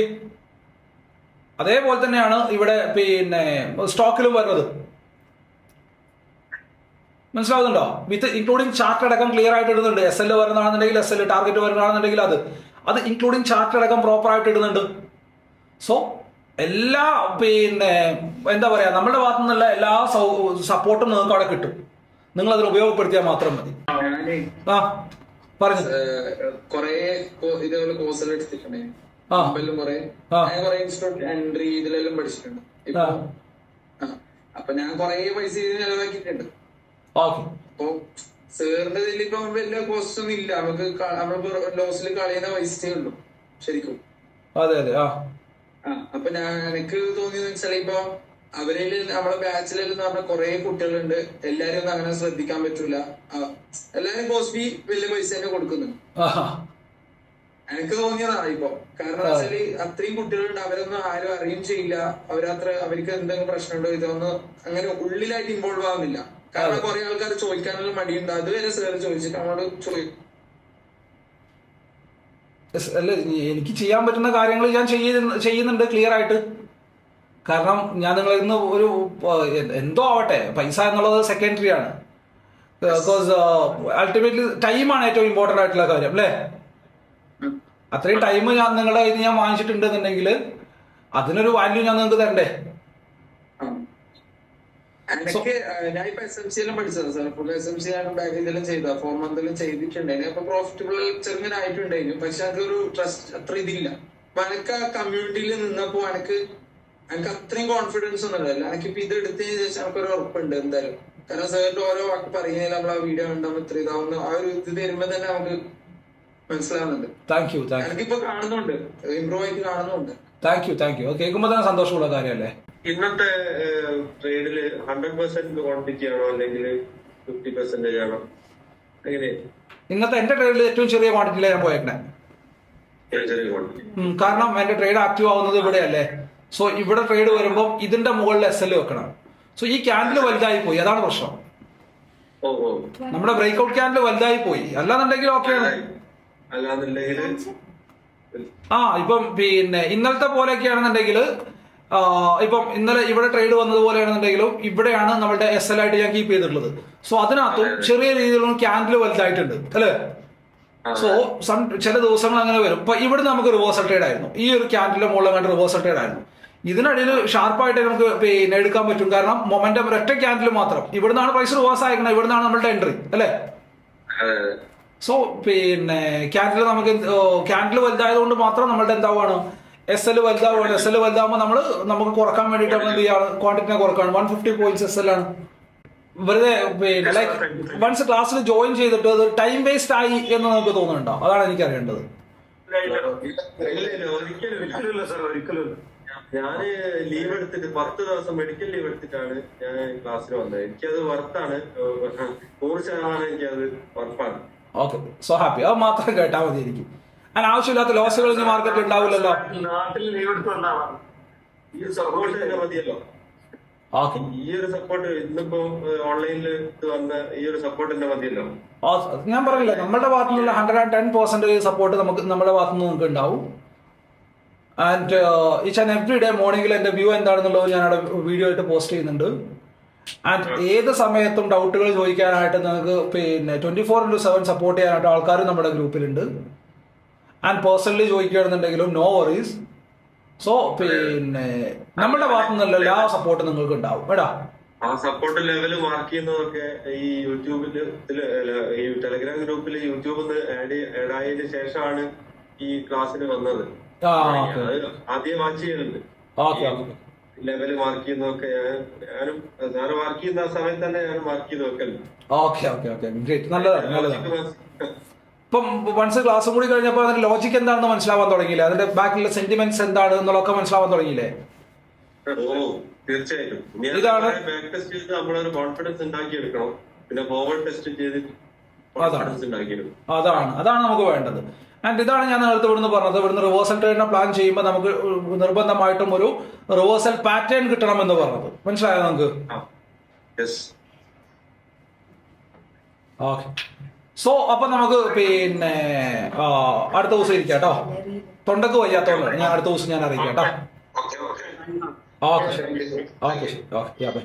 S1: അതേപോലെ തന്നെയാണ് ഇവിടെ പിന്നെ സ്റ്റോക്കിലും വരുന്നത്. മനസ്സിലാവുന്നുണ്ടോ? വിത്ത് ഇൻക്ലൂഡിംഗ് ചാർട്ട് അടക്കം ക്ലിയർ ആയിട്ട് ഇടുന്നുണ്ട്. എസ് എൽ വരുന്നതാണെന്നുണ്ടെങ്കിൽ എസ് എൽ ടാർഗറ്റ് വരുന്നതാണെന്നുണ്ടെങ്കിൽ അത്. അത് ഇൻക്ലൂഡിംഗ് ചാർട്ട് അടക്കം പ്രോപ്പർ ആയിട്ട് ഇടുന്നുണ്ട്. സോ എല്ലാ പിന്നെ എന്താ പറയാ നമ്മുടെ ഭാഗത്തു നിന്നുള്ള എല്ലാ സപ്പോർട്ടും നിങ്ങൾക്ക് അവിടെ കിട്ടും. നിങ്ങൾ അതിൽ ഉപയോഗപ്പെടുത്തിയാൽ മാത്രം മതി. ആ. പറഞ്ഞു.
S6: കൊറേ ഇതേപോലെ കോഴ്സുകൾ എടുത്തിട്ടുണ്ട്. കൊറേ. ഞാൻ കൊറേ ഇൻസ്റ്റിറ്റ്യൂട്ട് എൻട്രി ഇതിലെല്ലാം പഠിച്ചിട്ടുണ്ട്. അപ്പൊ ഞാൻ കൊറേ പൈസ ഇതിന് ചെലവാക്കിയിട്ടുണ്ട്. അപ്പൊ സാറിന്റെ ഇതിൽ ഇപ്പൊ വലിയ കോസ്റ്റ് ഒന്നും ഇല്ല. നമുക്ക് ലോസിൽ കളയുന്ന പൈസയേ ഉള്ളൂ ശരിക്കും.
S1: അതെ അതെ. ആ.
S6: അപ്പൊ ഞാൻ എനിക്ക് തോന്നിയെന്ന് വെച്ചാൽ ഇപ്പൊ അവരിൽ നമ്മളെ ബാച്ചിലെല്ലാം എന്ന് പറഞ്ഞ കുറെ കുട്ടികളുണ്ട്. എല്ലാരും ഒന്നും അങ്ങനെ ശ്രദ്ധിക്കാൻ പറ്റൂല. എല്ലാരും കോസ്റ്റ് വലിയ പൈസ തന്നെ കൊടുക്കുന്നു. എനിക്ക് തോന്നിയതാണ് ഇപ്പൊ. കാരണം വെച്ചാൽ അത്രയും കുട്ടികളുണ്ട്. അവരൊന്നും ആരും അറിയും ചെയ്യില്ല. അവരത്ര അവർക്ക് എന്തെങ്കിലും പ്രശ്നമുണ്ടോ ഇതൊന്നും അങ്ങനെ ഉള്ളിലായിട്ട് ഇൻവോൾവ് ആവുന്നില്ല. കാരണം കുറെ ആൾക്കാർ ചോദിക്കാനുള്ള മടിയുണ്ട്. അതുവരെ സാർ ചോദിച്ചിട്ട് നമ്മളോട് ചോദിക്കും
S1: അല്ല എനിക്ക് ചെയ്യാൻ പറ്റുന്ന കാര്യങ്ങൾ ഞാൻ ചെയ്യുന്ന ചെയ്യുന്നുണ്ട്. ക്ലിയർ ആയിട്ട്. കാരണം ഞാൻ നിങ്ങളിൽ നിന്ന് ഒരു എന്തോ ആവട്ടെ പൈസ എന്നുള്ളത് സെക്കൻഡറി ആണ്. ബിക്കോസ് അൾട്ടിമേറ്റ്ലി ടൈമാണ് ഏറ്റവും ഇമ്പോർട്ടന്റ് ആയിട്ടുള്ള കാര്യം അല്ലേ അത്രയും ടൈം ഞാൻ നിങ്ങളുടെ ഇത് ഞാൻ വാങ്ങിച്ചിട്ടുണ്ടെന്നുണ്ടെങ്കിൽ അതിനൊരു വാല്യൂ ഞാൻ നിങ്ങൾക്ക് തരണ്ടേ.
S6: എനിക്ക് ഞാൻ ഇപ്പൊ എസ് എം സി എല്ലാം പഠിച്ചത് sir full S M C ആണ് ഇതെല്ലാം ചെയ്ത? ഫോർ മന്തിലും ചെയ്തിട്ടുണ്ടായിരുന്നു അപ്പൊ പ്രോഫിറ്റബിൾ ചെറുങ്ങനെ ആയിട്ടുണ്ടായിരുന്നു. പക്ഷെ അതൊരു ട്രസ്റ്റ് അത്ര ഇതില്ല. അപ്പൊ എനിക്ക് ആ കമ്മ്യൂണിറ്റിയിൽ നിന്നപ്പോ എനിക്ക് എനിക്ക് അത്രയും കോൺഫിഡൻസ് ഒന്നും ഉണ്ടാവില്ല എനിക്കിപ്പോ ഇത് എടുത്തതിന് ശേഷം എനിക്കൊരു ഉറപ്പുണ്ട് എന്തായാലും. കാരണം സാറിന്റെ ഓരോ വാക്ക് പറയുന്നതിൽ നമ്മൾ ആ വീഡിയോ കണ്ടാൽ ഇത്ര ഇതാവുന്ന ആ ഒരു ഇത് തരുമ്പോ തന്നെ നമുക്ക് മനസ്സിലാവുന്നുണ്ട്.
S1: താങ്ക് യു താങ്ക് യു
S6: എനിക്കിപ്പോ കാണുന്നുണ്ട്. ഇമ്പ്രൂവ് ആയിട്ട് കാണുന്നുണ്ട്.
S1: താങ്ക് യു താങ്ക് യു കേൾക്കുമ്പോൾ തന്നെ സന്തോഷമുള്ള കാര്യമല്ലേ?
S5: ഇന്നത്തെ ട്രേഡിൽ ഹൺഡ്രഡ് പെർസെന്റ് ക്വാണ്ടിറ്റി ആണോ അല്ലെങ്കിൽ ഫിഫ്റ്റി പെർസെന്റേജ് ആണോ? അങ്ങനെ
S1: ഇന്നത്തെ എന്റെ ട്രേഡിൽ ഏറ്റവും ചെറിയ ക്വാണ്ടിറ്റിയിലാണ് ഞാൻ പോയേക്കണേ. കാരണം എന്റെ ട്രേഡ് ആക്റ്റീവ് ആവുന്നത് ഇവിടെയല്ലേ? സോ ഇവിടെ ട്രേഡ് വരുമ്പോൾ ഇതിന്റെ മുകളിൽ എസ് എൽ വെക്കണം. സോ ഈ ക്യാൻഡിൽ വലുതായി പോയി. അതാണ് പ്രശ്നം. നമ്മുടെ ബ്രേക്ക്ഔട്ട് ക്യാൻഡിൽ വലുതായി പോയി. അല്ലാന്നുണ്ടെങ്കിൽ ഓക്കെയാണ് ആ ഇപ്പം പിന്നെ ഇന്നലത്തെ പോലെയൊക്കെയാണെന്നുണ്ടെങ്കിൽ ഇപ്പം ഇന്നലെ ഇവിടെ ട്രേഡ് വന്നതുപോലെയാണെന്നുണ്ടെങ്കിലും ഇവിടെയാണ് നമ്മളുടെ എസ് എൽ ആയിട്ട് ഞാൻ കീപ്പ് ചെയ്തിട്ടുള്ളത്. സോ അതിനകത്തും ചെറിയ രീതിയിലുള്ള ക്യാൻഡിൽ വലുതായിട്ടുണ്ട്. അല്ലേ? സോ സം ചില ദിവസങ്ങൾ അങ്ങനെ വരും. ഇപ്പൊ ഇവിടെ നമുക്ക് റിവേഴ്സൽ ട്രേഡ് ആയിരുന്നു. ഈ ഒരു ക്യാൻഡിലെ മുകളിൽ വേണ്ട റിവേഴ്സൽ ട്രേഡ് ആയിരുന്നു. ഇതിനിടയിൽ ഷാർപ്പായിട്ട് നമുക്ക് പിന്നെ എടുക്കാൻ പറ്റും. കാരണം മൊമെന്റം ഒരൊറ്റ ക്യാൻഡിൽ മാത്രം. ഇവിടുന്നാണ് പ്രൈസ് റിവേഴ്സ് അയക്കണം ഇവിടുന്നാണ് നമ്മളുടെ എൻട്രി അല്ലേ? സോ പിന്നെ ക്യാൻഡിൽ നമുക്ക് ക്യാൻഡിൽ വലുതായതുകൊണ്ട് മാത്രം നമ്മളുടെ എന്താവാണ്? എസ് എൽ വലുതാവുകയാണ്. എസ് എൽ വലുതാകുമ്പോൾ നമ്മൾ നമുക്ക് കുറയ്ക്കാൻ വേണ്ടിട്ട് നമ്മൾ എന്ത് ചെയ്യാണ്? ക്വാണ്ടിറ്റിനെ കുറക്കാണ്. One fifty points S L ആണ്. വെറുതെ പിന്നെ ലൈക്ക് വൺസ് ക്ലാസ്സിൽ ജോയിൻ ചെയ്തിട്ട് അത് ടൈം വേസ്റ്റ് ആയി എന്ന് നമുക്ക് തോന്നുന്നുണ്ടോ? അതാണ് എനിക്ക് അറിയേണ്ടത്
S5: ഒരിക്കലും
S4: സാർ ഒരിക്കലും
S5: ഞാൻ ലീവ് എടുത്തിട്ട് പത്ത് ദിവസം മെഡിക്കൽ ലീവ് എടുത്തിട്ടാണ് ഞാൻ ക്ലാസ്സിൽ വന്നത്. എനിക്കത് വർത്താണ് നൂറ് ശതമാനം എനിക്കത് വർപ്പാണ്
S1: ഓക്കെ സോ ഹാപ്പി അത് മാത്രം കേട്ടാൽ മതി എനിക്ക് അതിന് ആവശ്യമില്ലാത്ത ലോസുകൾ ഇനി മാർക്കറ്റിൽ ഉണ്ടാവില്ലല്ലോ.
S4: നാട്ടിൽ ലീവ് എടുത്തുകൊണ്ടാണ്
S5: ഈ സപ്പോർട്ട് തന്നെ മതിയല്ലോ. ഈ ഒരു സപ്പോർട്ട് ഇന്നിപ്പോ ഓൺലൈനിൽ വന്ന ഈ ഒരു സപ്പോർട്ട് തന്നെ മതിയല്ലോ.
S1: ഞാൻ പറഞ്ഞില്ല നമ്മുടെ ഭാഗത്തുനിന്നുള്ള hundred and ten percentage support നമുക്ക് നമ്മുടെ ഭാഗത്തുനിന്ന് നമുക്ക് ഉണ്ടാവും. And each and every day മോർണിംഗിൽ എന്റെ വ്യൂ എന്താണെന്നുള്ളത് ഞാൻ അവിടെ വീഡിയോ ആയിട്ട് പോസ്റ്റ് ചെയ്യുന്നുണ്ട്. ആൻഡ് ഏത് സമയത്തും ഡൗട്ടുകൾ ചോദിക്കാനായിട്ട് നിങ്ങൾക്ക് പിന്നെ twenty four into seven support ചെയ്യാനായിട്ട് ആൾക്കാരും നമ്മുടെ ഗ്രൂപ്പിലുണ്ട് ആൻഡ് പേഴ്സണലി ചോദിക്കുകയാണെന്നുണ്ടെങ്കിലും നോ വറീസ് സോ പിന്നെ നമ്മുടെ ഭാഗത്തു നിന്നുള്ള എല്ലാ സപ്പോർട്ടും നിങ്ങൾക്ക് ഉണ്ടാവും. എടാ.
S5: ആ സപ്പോർട്ട് ലെവൽ മാർക്ക് ചെയ്യുന്നതൊക്കെ ഈ യൂട്യൂബിൽ അല്ല, ഈ ടെലഗ്രാം ഗ്രൂപ്പിൽ യൂട്യൂബിൽ ആഡ് ആഡ് ആയതിനു ശേഷമാണ് ഈ ക്ലാസ്സിന് വന്നത്. ആദ്യം വാച്ച് ചെയ്യുന്നുണ്ട്. ലെവൽ മാർക്ക് ചെയ്യുന്നതൊക്കെ ഞാൻ ഞാനും സാറ് മാർക്ക് ചെയ്യുന്ന ആ സമയത്ത് തന്നെ ഞാൻ മാർക്ക് ചെയ്ത് വെക്കലുണ്ട്
S1: ഓക്കെ ഓക്കെ ഓക്കെ. ഗ്രേറ്റ് നല്ലതാണ് നല്ലതാണ്. ഇപ്പം വൺസ് ക്ലാസ് കൂടി കഴിഞ്ഞപ്പോൾ അതിന്റെ ലോജിക് എന്താണെന്ന് മനസ്സിലാവാൻ തുടങ്ങിയില്ലേ? അതിന്റെ ബാക്കിലുള്ള സെന്റിമെന്റ്സ് എന്താണ് എന്നുള്ളതൊക്കെ മനസ്സിലാവാൻ തുടങ്ങിയില്ലേ?
S5: തീർച്ചയായിട്ടും.
S1: ഇതാണ്
S5: ബാക്ക് ടെസ്റ്റ് ചെയ്ത് നമ്മളൊരു കോൺഫിഡൻസ് ഉണ്ടാക്കിയെടുക്കണം. പിന്നെ ഫോർവേഡ് ടെസ്റ്റ് ചെയ്ത്
S1: അതാണ് അതാണ് നമുക്ക് വേണ്ടത്. ആൻഡ് ഇതാണ് ഞാൻ നേരത്തെ ഇവിടുന്ന് പറഞ്ഞത്. ഇവിടുന്ന് റിവേഴ്സൽ ട്രേഡിനെ പ്ലാൻ ചെയ്യുമ്പോൾ നമുക്ക് നിർബന്ധമായിട്ടും ഒരു റിവേഴ്സൽ പാറ്റേൺ കിട്ടണമെന്ന് പറഞ്ഞത്. മനസ്സിലായോ നമുക്ക് ഓക്കെ സോ അപ്പൊ നമുക്ക് പിന്നെ അടുത്ത ദിവസം ഇരിക്കാം കേട്ടോ. തൊണ്ടക്ക് വയ്യാത്തോണ്ട് ഞാൻ അടുത്ത ദിവസം ഞാൻ അറിയിക്കാം കേട്ടോ.
S4: Okay okay
S1: okay okay okay bye